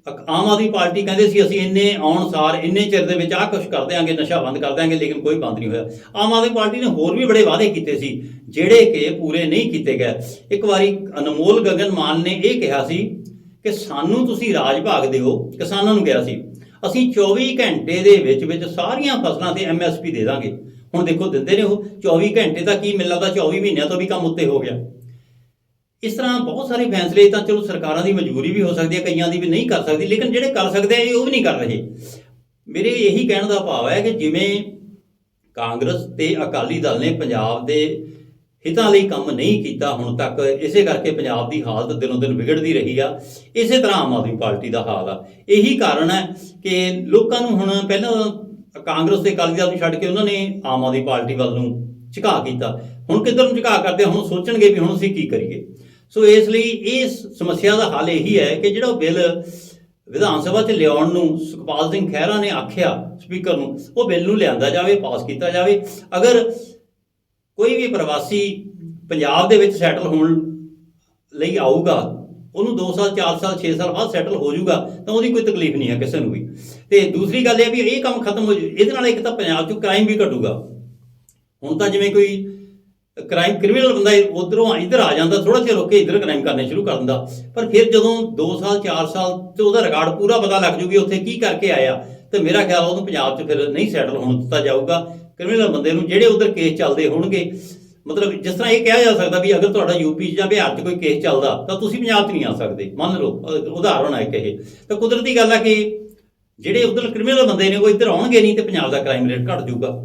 ਆਮ ਆਦਮੀ ਪਾਰਟੀ ਕਹਿੰਦੇ ਸੀ, ਅਸੀਂ ਇੰਨੇ ਆਉਣ ਸਾਰ, ਇੰਨੇ ਚਿਰ ਦੇ ਵਿੱਚ ਆਹ ਕੁਝ ਕਰ ਦਿਆਂਗੇ, ਨਸ਼ਾ ਬੰਦ ਕਰ ਦਿਆਂਗੇ, ਲੇਕਿਨ ਕੋਈ ਬੰਦ ਨਹੀਂ ਹੋਇਆ। ਆਮ ਆਦਮੀ ਪਾਰਟੀ ਨੇ ਹੋਰ ਵੀ ਬੜੇ ਵਾਅਦੇ ਕੀਤੇ ਸੀ, ਜਿਹੜੇ ਕਿ ਪੂਰੇ ਨਹੀਂ ਕੀਤੇ ਗਏ। ਇੱਕ ਵਾਰੀ ਅਨਮੋਲ ਗਗਨ ਮਾਨ ਨੇ ਇਹ ਕਿਹਾ ਸੀ ਕਿ ਸਾਨੂੰ ਤੁਸੀਂ ਰਾਜ ਭਾਗ ਦਿਓ, ਕਿਸਾਨਾਂ ਨੂੰ ਕਿਹਾ ਸੀ, ਅਸੀਂ 24 ਘੰਟੇ ਦੇ ਵਿੱਚ ਵਿੱਚ ਸਾਰੀਆਂ ਫਸਲਾਂ ਤੇ ਐਮਐਸਪੀ ਦੇ ਦਾਂਗੇ। ਹੁਣ ਦੇਖੋ, ਦਿੰਦੇ ਨੇ ਉਹ 24 ਘੰਟੇ ਤਾਂ ਕੀ ਮੈਨੂੰ ਲੱਗਦਾ 24 ਮਹੀਨਿਆਂ ਤੋਂ ਵੀ ਕੰਮ ਉੱਤੇ ਹੋ ਗਿਆ। ਇਸ ਤਰ੍ਹਾਂ ਬਹੁਤ ਸਾਰੇ ਫੈਸਲੇ ਤਾਂ ਚਲੋ ਸਰਕਾਰਾਂ ਦੀ ਮਜਬੂਰੀ ਵੀ ਹੋ ਸਕਦੀ ਹੈ, ਕਈਆਂ ਦੀ ਵੀ ਨਹੀਂ ਕਰ ਸਕਦੀ, ਲੇਕਿਨ ਜਿਹੜੇ ਕਰ ਸਕਦੇ ਆ ਇਹ ਉਹ ਵੀ ਨਹੀਂ ਕਰ ਰਹੇ। ਮੇਰੇ ਇਹੀ ਕਹਿਣ ਦਾ ਭਾਵ ਹੈ ਕਿ ਜਿਵੇਂ ਕਾਂਗਰਸ ਤੇ ਅਕਾਲੀ ਦਲ ਨੇ ਪੰਜਾਬ ਦੇ ਹਿੱਤਾਂ ਲਈ ਕੰਮ ਨਹੀਂ ਕੀਤਾ, ਹੁਣ ਤੱਕ ਇਸੇ ਕਰਕੇ ਪੰਜਾਬ ਦੀ ਹਾਲਤ ਦਿਨੋਂ ਦਿਨ ਵਿਗੜਦੀ ਰਹੀ ਆ, ਇਸੇ ਤਰ੍ਹਾਂ ਆਮ ਆਦਮੀ ਪਾਰਟੀ ਦਾ ਹਾਲ ਆ। ਇਹੀ ਕਾਰਨ ਹੈ ਕਿ ਲੋਕਾਂ ਨੂੰ ਹੁਣ ਪਹਿਲਾਂ ਕਾਂਗਰਸ ਤੇ ਅਕਾਲੀ ਦਲ ਨੂੰ ਛੱਡ ਕੇ ਉਹਨਾਂ ਨੇ ਆਮ ਆਦਮੀ ਪਾਰਟੀ ਵੱਲ ਨੂੰ ਝੁਕਾ ਕੀਤਾ। ਹੁਣ ਕਿੱਧਰ ਨੂੰ ਝੁਕਾ ਕਰਦੇ ਹੁਣ ਸੋਚਣਗੇ ਵੀ ਹੁਣ ਅਸੀਂ ਕੀ ਕਰੀਏ। ਸੋ ਇਸ ਲਈ ਇਸ ਸਮੱਸਿਆ ਦਾ ਹੱਲ ਇਹੀ ਹੈ ਕਿ ਜਿਹੜਾ ਉਹ ਬਿੱਲ ਵਿਧਾਨ ਸਭਾ 'ਚ ਲਿਆਉਣ ਨੂੰ ਸੁਖਪਾਲ ਸਿੰਘ ਖਹਿਰਾ ਨੇ ਆਖਿਆ ਸਪੀਕਰ ਨੂੰ, ਉਹ ਬਿੱਲ ਨੂੰ ਲਿਆਂਦਾ ਜਾਵੇ, ਪਾਸ ਕੀਤਾ ਜਾਵੇ। ਅਗਰ ਕੋਈ ਵੀ ਪ੍ਰਵਾਸੀ ਪੰਜਾਬ ਦੇ ਵਿੱਚ ਸੈਟਲ ਹੋਣ ਲਈ ਆਊਗਾ, ਉਹਨੂੰ 2 ਸਾਲ 4 ਸਾਲ 6 ਸਾਲ ਬਾਅਦ ਸੈਟਲ ਹੋ ਜਾਊਗਾ, ਤਾਂ ਉਹਦੀ ਕੋਈ ਤਕਲੀਫ ਨਹੀਂ ਹੈ ਕਿਸੇ ਨੂੰ ਵੀ। ਤੇ ਦੂਸਰੀ ਗੱਲ ਇਹ ਵੀ ਇਹ ਕੰਮ ਖਤਮ ਹੋ ਜਾਊ ਇਹਦੇ ਨਾਲ ਇੱਕ ਤਾਂ ਪੰਜਾਬ 'ਚ ਕ੍ਰਾਈਮ ਵੀ ਘਟੂਗਾ। ਹੁਣ ਤਾਂ ਜਿਵੇਂ ਕੋਈ ਕ੍ਰਾਈਮ ਕ੍ਰਿਮੀਨਲ ਬੰਦਾ ਉਧਰੋਂ ਇੱਧਰ ਆ ਜਾਂਦਾ ਥੋੜਾ ਜਿਹਾ ਰੁਕ ਕੇ ਇੱਧਰ ਕ੍ਰਾਈਮ ਕਰਨੇ ਸ਼ੁਰੂ ਕਰ ਦਿੰਦਾ। ਪਰ ਫਿਰ ਜਦੋਂ 2 ਸਾਲ 4 ਸਾਲ ਤੇ ਉਹਦਾ ਰਿਕਾਰਡ ਪੂਰਾ ਪਤਾ ਲੱਗ ਜੂਗੀ ਉੱਥੇ ਕੀ ਕਰਕੇ ਆਇਆ, ਤੇ ਮੇਰਾ ਖਿਆਲ ਉਹਨੂੰ ਪੰਜਾਬ 'ਚ ਫਿਰ ਨਹੀਂ ਸੈਟਲ ਹੋਣ ਦਿੱਤਾ ਜਾਊਗਾ। ਕ੍ਰਿਮੀਨਲ ਬੰਦੇ ਨੂੰ ਜਿਹੜੇ ਉਧਰ ਕੇਸ ਚੱਲਦੇ ਹੋਣਗੇ, ਮਤਲਬ ਜਿਸ ਤਰ੍ਹਾਂ ਇਹ ਕਿਹਾ ਜਾ ਸਕਦਾ ਵੀ ਅਗਰ ਤੁਹਾਡਾ ਯੂਪੀ 'ਚ ਜਾਂ ਬਿਹਾਰ 'ਚ ਕੋਈ ਕੇਸ ਚੱਲਦਾ, ਤਾਂ ਤੁਸੀਂ ਪੰਜਾਬ 'ਚ ਨਹੀਂ ਆ ਸਕਦੇ। ਮੰਨ ਲਓ ਉਦਾਹਰਣ ਹੈ ਇੱਕ ਇਹ। ਤਾਂ ਕੁਦਰਤੀ ਗੱਲ ਹੈ ਕਿ ਜਿਹੜੇ ਉਧਰ ਕ੍ਰਿਮੀਨਲ ਬੰਦੇ ਨੇ ਉਹ ਇੱਧਰ ਆਉਣਗੇ ਨਹੀਂ ਤੇ ਪੰਜਾਬ ਦਾ ਕ੍ਰਾਈਮ ਰੇਟ ਘਟ ਜਾਊਗਾ।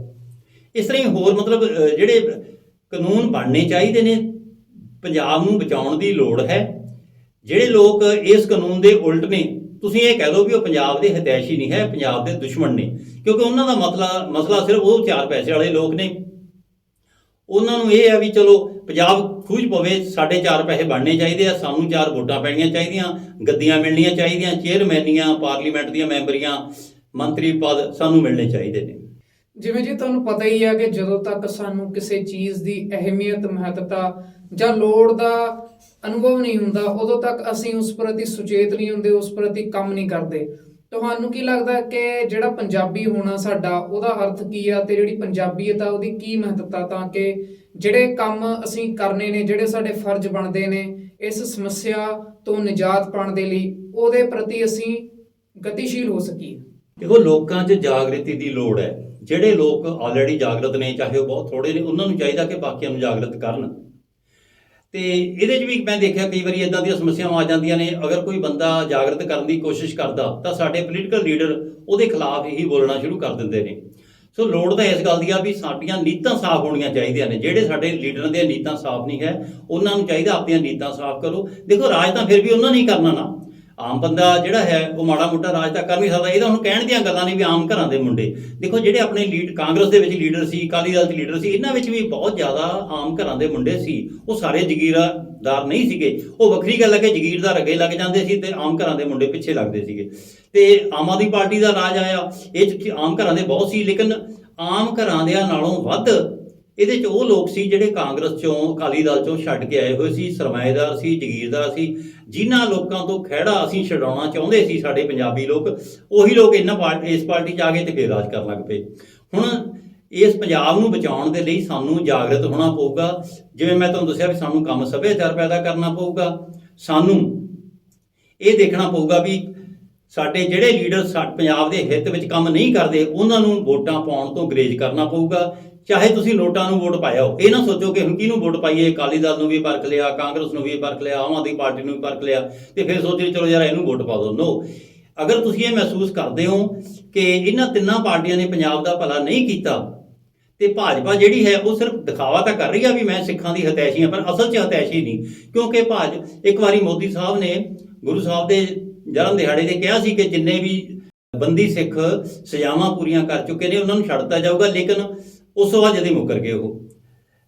ਇਸ ਤਰ੍ਹਾਂ ਹੀ ਹੋਰ ਮਤਲਬ ਜਿਹੜੇ ਕਾਨੂੰਨ ਬਣਨੇ ਚਾਹੀਦੇ ਨੇ। ਪੰਜਾਬ ਨੂੰ ਬਚਾਉਣ ਦੀ ਲੋੜ ਹੈ। ਜਿਹੜੇ ਲੋਕ ਇਸ ਕਾਨੂੰਨ ਦੇ ਉਲਟ ਨੇ, ਤੁਸੀਂ ਇਹ ਕਹਿ ਲਓ ਵੀ ਉਹ ਪੰਜਾਬ ਦੇ ਹਿਤੈਸ਼ੀ ਨਹੀਂ ਹੈ, ਪੰਜਾਬ ਦੇ ਦੁਸ਼ਮਣ ਨੇ। ਕਿਉਂਕਿ ਉਹਨਾਂ ਦਾ ਮਸਲਾ ਮਸਲਾ ਸਿਰਫ ਉਹ ਚਾਰ ਪੈਸੇ ਵਾਲੇ ਲੋਕ ਨੇ। ਉਹਨਾਂ ਨੂੰ ਇਹ ਹੈ ਵੀ ਚਲੋ, ਪੰਜਾਬ ਖੂਜ ਪਵੇ, ਸਾਡੇ ਚਾਰ ਪੈਸੇ ਬਣਨੇ ਚਾਹੀਦੇ ਆ, ਸਾਨੂੰ ਚਾਰ ਵੋਟਾਂ ਪੈਣੀਆਂ ਚਾਹੀਦੀਆਂ, ਗੱਦੀਆਂ ਮਿਲਣੀਆਂ ਚਾਹੀਦੀਆਂ, ਚੇਅਰਮੈਨੀਆਂ, ਪਾਰਲੀਮੈਂਟ ਦੀਆਂ ਮੈਂਬਰੀਆਂ, ਮੰਤਰੀ ਪਦ ਸਾਨੂੰ ਮਿਲਣੇ ਚਾਹੀਦੇ ਨੇ। ਜਿਵੇਂ ਜੀ ਤੁਹਾਨੂੰ ਪਤਾ ਹੀ ਹੈ ਕਿ ਜਦੋਂ ਤੱਕ ਸਾਨੂੰ ਕਿਸੇ ਚੀਜ਼ ਦੀ ਅਹਿਮੀਅਤ, ਮਹੱਤਤਾ ਜਾਂ ਲੋੜ ਦਾ ਅਨੁਭਵ ਨਹੀਂ ਹੁੰਦਾ, ਉਦੋਂ ਤੱਕ ਅਸੀਂ ਉਸ ਪ੍ਰਤੀ ਸੁਚੇਤ ਨਹੀਂ ਹੁੰਦੇ, ਉਸ ਪ੍ਰਤੀ ਕੰਮ ਨਹੀਂ ਕਰਦੇ। ਤੁਹਾਨੂੰ ਕੀ ਲੱਗਦਾ ਕਿ ਜਿਹੜਾ ਪੰਜਾਬੀ ਹੋਣਾ ਸਾਡਾ, ਉਹਦਾ ਅਰਥ ਕੀ ਆ ਤੇ ਜਿਹੜੀ ਪੰਜਾਬੀਅਤ ਆ, ਉਹਦੀ ਕੀ ਮਹੱਤਤਾ? ਤਾਂ ਕਿ ਜਿਹੜੇ ਕੰਮ ਅਸੀਂ ਕਰਨੇ ਨੇ, ਜਿਹੜੇ ਸਾਡੇ ਫਰਜ਼ ਬਣਦੇ ਨੇ, ਇਸ ਸਮੱਸਿਆ ਤੋਂ ਨਿਜਾਤ ਪਾਉਣ ਦੇ ਲਈ, ਉਹਦੇ ਪ੍ਰਤੀ ਅਸੀਂ ਗਤੀਸ਼ੀਲ ਹੋ ਸਕੀਏ। ਦੇਖੋ, ਲੋਕਾਂ 'ਚ ਜਾਗਰਤੀ ਦੀ ਲੋੜ ਹੈ। ਜਿਹੜੇ ਲੋਕ ਆਲਰੇਡੀ ਜਾਗਰਤ ਨੇ, ਚਾਹੇ ਉਹ ਬਹੁਤ ਥੋੜੇ ਨੇ, ਉਹਨਾਂ ਨੂੰ ਚਾਹੀਦਾ ਕਿ ਬਾਕੀਆਂ ਨੂੰ ਜਾਗਰਤ ਕਰਨ। ਤੇ ਇਹਦੇ 'ਚ ਵੀ ਮੈਂ ਦੇਖਿਆ ਕਈ ਵਾਰੀ ਇਦਾਂ ਦੀਆਂ ਸਮੱਸਿਆਵਾਂ ਆ ਜਾਂਦੀਆਂ ਨੇ। ਅਗਰ ਕੋਈ ਬੰਦਾ ਜਾਗਰਤ ਕਰਨ ਦੀ ਕੋਸ਼ਿਸ਼ ਕਰਦਾ, ਤਾਂ ਸਾਡੇ ਪੋਲੀਟੀਕਲ ਲੀਡਰ ਉਹਦੇ ਖਿਲਾਫ ਹੀ ਬੋਲਣਾ ਸ਼ੁਰੂ ਕਰ ਦਿੰਦੇ ਨੇ। ਸੋ ਲੋੜ ਤਾਂ ਇਸ ਗੱਲ ਦੀ ਆ ਵੀ ਸਾਡੀਆਂ ਨੀਤਾਂ ਸਾਫ਼ ਹੋਣੀਆਂ ਚਾਹੀਦੀਆਂ ਨੇ। ਜਿਹੜੇ ਸਾਡੇ ਲੀਡਰਾਂ ਦੀਆਂ ਨੀਤਾਂ ਸਾਫ਼ ਨਹੀਂ ਹੈ, ਉਹਨਾਂ ਨੂੰ ਚਾਹੀਦਾ ਆਪਣੀਆਂ ਨੀਤਾਂ ਸਾਫ਼ ਕਰੋ। ਦੇਖੋ, ਰਾਜ ਤਾਂ ਫਿਰ ਵੀ ਉਹਨਾਂ ਨੇ ਹੀ ਕਰਨਾ ਨਾ। ਆਮ ਬੰਦਾ ਜਿਹੜਾ ਹੈ, ਉਹ ਮਾੜਾ ਮੋਟਾ ਰਾਜ ਤਾਂ ਕਰ ਨਹੀਂ ਸਕਦਾ। ਇਹ ਤਾਂ ਹੁਣ ਕਹਿਣ ਦੀਆਂ ਗੱਲਾਂ ਨੇ ਵੀ ਆਮ ਘਰਾਂ ਦੇ ਮੁੰਡੇ। ਦੇਖੋ, ਜਿਹੜੇ ਆਪਣੇ ਲੀਡ, ਕਾਂਗਰਸ ਦੇ ਵਿੱਚ ਲੀਡਰ ਸੀ, ਅਕਾਲੀ ਦਲ 'ਚ ਲੀਡਰ ਸੀ, ਇਹਨਾਂ ਵਿੱਚ ਵੀ ਬਹੁਤ ਜ਼ਿਆਦਾ ਆਮ ਘਰਾਂ ਦੇ ਮੁੰਡੇ ਸੀ। ਉਹ ਸਾਰੇ ਜ਼ਗੀਰਦਾਰ ਨਹੀਂ ਸੀਗੇ। ਉਹ ਵੱਖਰੀ ਗੱਲ ਹੈ ਕਿ ਜ਼ਗੀਰਦਾਰ ਅੱਗੇ ਲੱਗ ਜਾਂਦੇ ਸੀ ਤੇ ਆਮ ਘਰਾਂ ਦੇ ਮੁੰਡੇ ਪਿੱਛੇ ਲੱਗਦੇ ਸੀਗੇ। ਤੇ ਆਮ ਆਦਮੀ ਪਾਰਟੀ ਦਾ ਰਾਜ ਆਇਆ। ਇਹ 'ਚ ਆਮ ਘਰਾਂ ਦੇ ਬਹੁਤ ਸੀ, ਲੇਕਿਨ ਆਮ ਘਰਾਂ ਦੇ ਨਾਲੋਂ ਵੱਧ ਇਹਦੇ 'ਚ ਉਹ ਲੋਕ ਸੀ ਜਿਹੜੇ ਕਾਂਗਰਸ ਚੋਂ, ਅਕਾਲੀ ਦਲ ਚੋਂ ਛੱਡ ਕੇ ਆਏ ਹੋਏ ਸੀ, ਸਰਮਾਏਦਾਰ ਸੀ, ਜ਼ਗੀਰਦਾਰ ਸੀ, ਜਿਨ੍ਹਾਂ ਲੋਕਾਂ ਤੋਂ ਖਹਿੜਾ ਅਸੀਂ ਛਡਾਉਣਾ ਚਾਹੁੰਦੇ ਸੀ ਸਾਡੇ ਪੰਜਾਬੀ ਲੋਕ, ਉਹੀ ਲੋਕ ਇਹਨਾਂ ਪਾਰਟੀ, ਇਸ ਪਾਰਟੀ 'ਚ ਆ ਗਏ ਤੇ ਫੇਰ ਰਾਜ ਕਰਨ ਲੱਗ ਪਏ। ਹੁਣ ਇਸ ਪੰਜਾਬ ਨੂੰ ਬਚਾਉਣ ਦੇ ਲਈ ਸਾਨੂੰ ਜਾਗਰਤ ਹੋਣਾ ਪਊਗਾ। ਜਿਵੇਂ ਮੈਂ ਤੁਹਾਨੂੰ ਦੱਸਿਆ ਵੀ ਸਾਨੂੰ ਕੰਮ ਸੱਭਿਆਚਾਰ ਪੈਦਾ ਕਰਨਾ ਪਊਗਾ। ਸਾਨੂੰ ਇਹ ਦੇਖਣਾ ਪਊਗਾ ਵੀ ਸਾਡੇ ਜਿਹੜੇ ਲੀਡਰ ਸਾ- ਪੰਜਾਬ ਦੇ ਹਿੱਤ ਵਿੱਚ ਕੰਮ ਨਹੀਂ ਕਰਦੇ, ਉਹਨਾਂ ਨੂੰ ਵੋਟਾਂ ਪਾਉਣ ਤੋਂ ਗਰੇਜ ਕਰਨਾ ਪਊਗਾ। ਚਾਹੇ ਤੁਸੀਂ ਨੋਟਾਂ ਨੂੰ ਵੋਟ ਪਾਇਆ ਹੋ, ਇਹ ਨਾ ਸੋਚੋ ਕਿ ਹੁਣ ਕਿਹਨੂੰ ਵੋਟ ਪਾਈਏ? ਅਕਾਲੀ ਦਲ ਨੂੰ ਵੀ ਪਰਖ ਲਿਆ, ਕਾਂਗਰਸ ਨੂੰ ਵੀ ਪਰਖ ਲਿਆ, ਆਮ ਆਦਮੀ ਪਾਰਟੀ ਨੂੰ ਵੀ ਪਰਖ ਲਿਆ, ਤੇ ਫਿਰ ਸੋਚੇ ਚਲੋ ਯਾਰ ਇਹਨੂੰ ਵੋਟ ਪਾ ਦੋ ਨੋ ਅਗਰ ਤੁਸੀਂ ਇਹ ਮਹਿਸੂਸ ਕਰਦੇ ਹੋ ਕਿ ਇਹਨਾਂ ਤਿੰਨਾਂ ਪਾਰਟੀਆਂ ਨੇ ਪੰਜਾਬ ਦਾ ਭਲਾ ਨਹੀਂ ਕੀਤਾ, ਤੇ ਭਾਜਪਾ ਜਿਹੜੀ ਹੈ ਉਹ ਸਿਰਫ ਦਿਖਾਵਾ ਤਾਂ ਕਰ ਰਹੀ ਆ ਵੀ ਮੈਂ ਸਿੱਖਾਂ ਦੀ ਹਤੈਸ਼ੀ ਹਾਂ, ਪਰ ਅਸਲ 'ਚ ਹਤੈਸ਼ੀ ਨਹੀਂ। ਕਿਉਂਕਿ ਭਾਜ ਇੱਕ ਵਾਰੀ ਮੋਦੀ ਸਾਹਿਬ ਨੇ ਗੁਰੂ ਸਾਹਿਬ ਦੇ ਜਨਮ ਦਿਹਾੜੇ ਤੇ ਕਿਹਾ ਸੀ ਕਿ ਜਿੰਨੇ ਵੀ ਬੰਦੀ ਸਿੱਖ ਸਜ਼ਾਵਾਂ ਪੂਰੀਆਂ ਕਰ ਚੁੱਕੇ ਨੇ, ਉਹਨਾਂ ਨੂੰ ਛੱਡ ਦਿੱਤਾ ਜਾਊਗਾ, ਲੇਕਿਨ ਉਸ ਤੋਂ ਬਾਅਦ ਜਦੇ ਮੁੱਕਰ ਗਏ ਉਹ।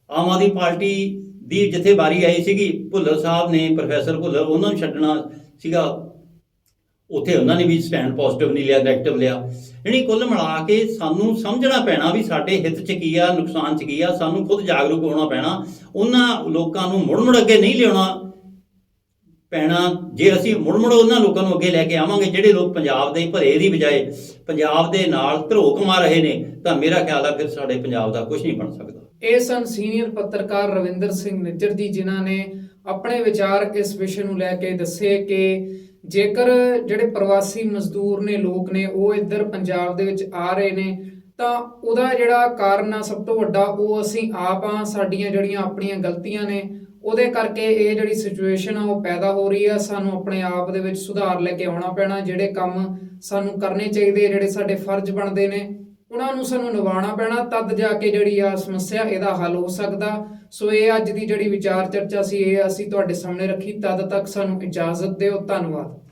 ਆਮ ਆਦਮੀ ਪਾਰਟੀ ਦੀ ਜਿੱਥੇ ਵਾਰੀ ਆਈ ਸੀਗੀ, ਭੁੱਲਰ ਸਾਹਿਬ ਨੇ, ਪ੍ਰੋਫੈਸਰ ਭੁੱਲਰ, ਉਹਨਾਂ ਨੂੰ ਛੱਡਣਾ ਸੀਗਾ। ਉੱਥੇ ਉਹਨਾਂ ਨੇ ਵੀ ਸਟੈਂਡ ਪੋਜ਼ਿਟਿਵ ਨਹੀਂ ਲਿਆ ਨੈਗੇਟਿਵ ਲਿਆ। ਯਾਨੀ ਕੁੱਲ ਮਿਲਾ ਕੇ ਸਾਨੂੰ ਸਮਝਣਾ ਪੈਣਾ ਵੀ ਸਾਡੇ ਹਿੱਤ 'ਚ ਕੀ ਆ, ਨੁਕਸਾਨ 'ਚ ਕੀ ਆ, ਸਾਨੂੰ ਖੁਦ ਜਾਗਰੂਕ ਹੋਣਾ ਪੈਣਾ। ਉਹਨਾਂ ਲੋਕਾਂ ਨੂੰ ਮੁੜ ਮੁੜ ਅੱਗੇ ਨਹੀਂ ਲਿਆਉਣਾ। ਪੈਣਾ ਜੇ ਅਸੀਂ ਮੁੜ ਮੁੜ ਉਹਨਾਂ ਲੋਕਾਂ ਨੂੰ ਅੱਗੇ ਲੈ ਕੇ ਆਵਾਂਗੇ, ਜਿਹੜੇ ਲੋਕ ਪੰਜਾਬ ਦੇ ਭਰੇ ਦੀ ਬਜਾਏ ਪੰਜਾਬ ਦੇ ਨਾਲ ਧਰੋਕ ਮਾਰ ਰਹੇ ਨੇ, ਤਾਂ ਮੇਰਾ ਖਿਆਲ ਆ ਫਿਰ ਸਾਡੇ ਪੰਜਾਬ ਦਾ ਕੁਝ ਨਹੀਂ ਬਣ ਸਕਦਾ। ਇਹ ਸਨ ਸੀਨੀਅਰ ਪੱਤਰਕਾਰ ਰਵਿੰਦਰ ਸਿੰਘ ਨਿੱਜਰ ਜੀ, ਜਿਨ੍ਹਾਂ ਨੇ ਆਪਣੇ ਵਿਚਾਰ ਇਸ ਵਿਸ਼ੇ ਨੂੰ ਲੈ ਕੇ ਦੱਸੇ ਕਿ ਜੇਕਰ ਜਿਹੜੇ ਪ੍ਰਵਾਸੀ ਮਜ਼ਦੂਰ ਨੇ, ਲੋਕ ਨੇ, ਉਹ ਇੱਧਰ ਪੰਜਾਬ ਦੇ ਵਿੱਚ ਆ ਰਹੇ ਨੇ, ਤਾਂ ਉਹਦਾ ਜਿਹੜਾ ਕਾਰਨ ਆ ਸਭ ਤੋਂ ਵੱਡਾ, ਉਹ ਅਸੀਂ ਆਪ ਆ, ਸਾਡੀਆਂ ਜਿਹੜੀਆਂ ਆਪਣੀਆਂ ਗਲਤੀਆਂ ਨੇ ਉਹਦੇ ਕਰਕੇ ਇਹ ਜਿਹੜੀ ਸਿਚੁਏਸ਼ਨ ਆ, ਉਹ ਪੈਦਾ ਹੋ ਰਹੀ ਆ। ਸਾਨੂੰ ਆਪਣੇ ਆਪ ਦੇ ਵਿੱਚ ਸੁਧਾਰ ਲੈ ਕੇ ਆਉਣਾ ਪੈਣਾ। ਜਿਹੜੇ ਕੰਮ ਸਾਨੂੰ ਕਰਨੇ ਚਾਹੀਦੇ, ਜਿਹੜੇ ਸਾਡੇ ਫਰਜ਼ ਬਣਦੇ ਨੇ, ਉਹਨਾਂ ਨੂੰ ਸਾਨੂੰ ਨਿਭਾਉਣਾ ਪੈਣਾ। ਤਦ ਜਾ ਕੇ ਜਿਹੜੀ ਆ ਸਮੱਸਿਆ, ਇਹਦਾ ਹੱਲ ਹੋ ਸਕਦਾ। ਸੋ ਇਹ ਅੱਜ ਦੀ ਜਿਹੜੀ ਵਿਚਾਰ ਚਰਚਾ ਸੀ, ਇਹ ਅਸੀਂ ਤੁਹਾਡੇ ਸਾਹਮਣੇ ਰੱਖੀ। ਤਦ ਤੱਕ ਸਾਨੂੰ ਇਜਾਜ਼ਤ ਦਿਓ। ਧੰਨਵਾਦ।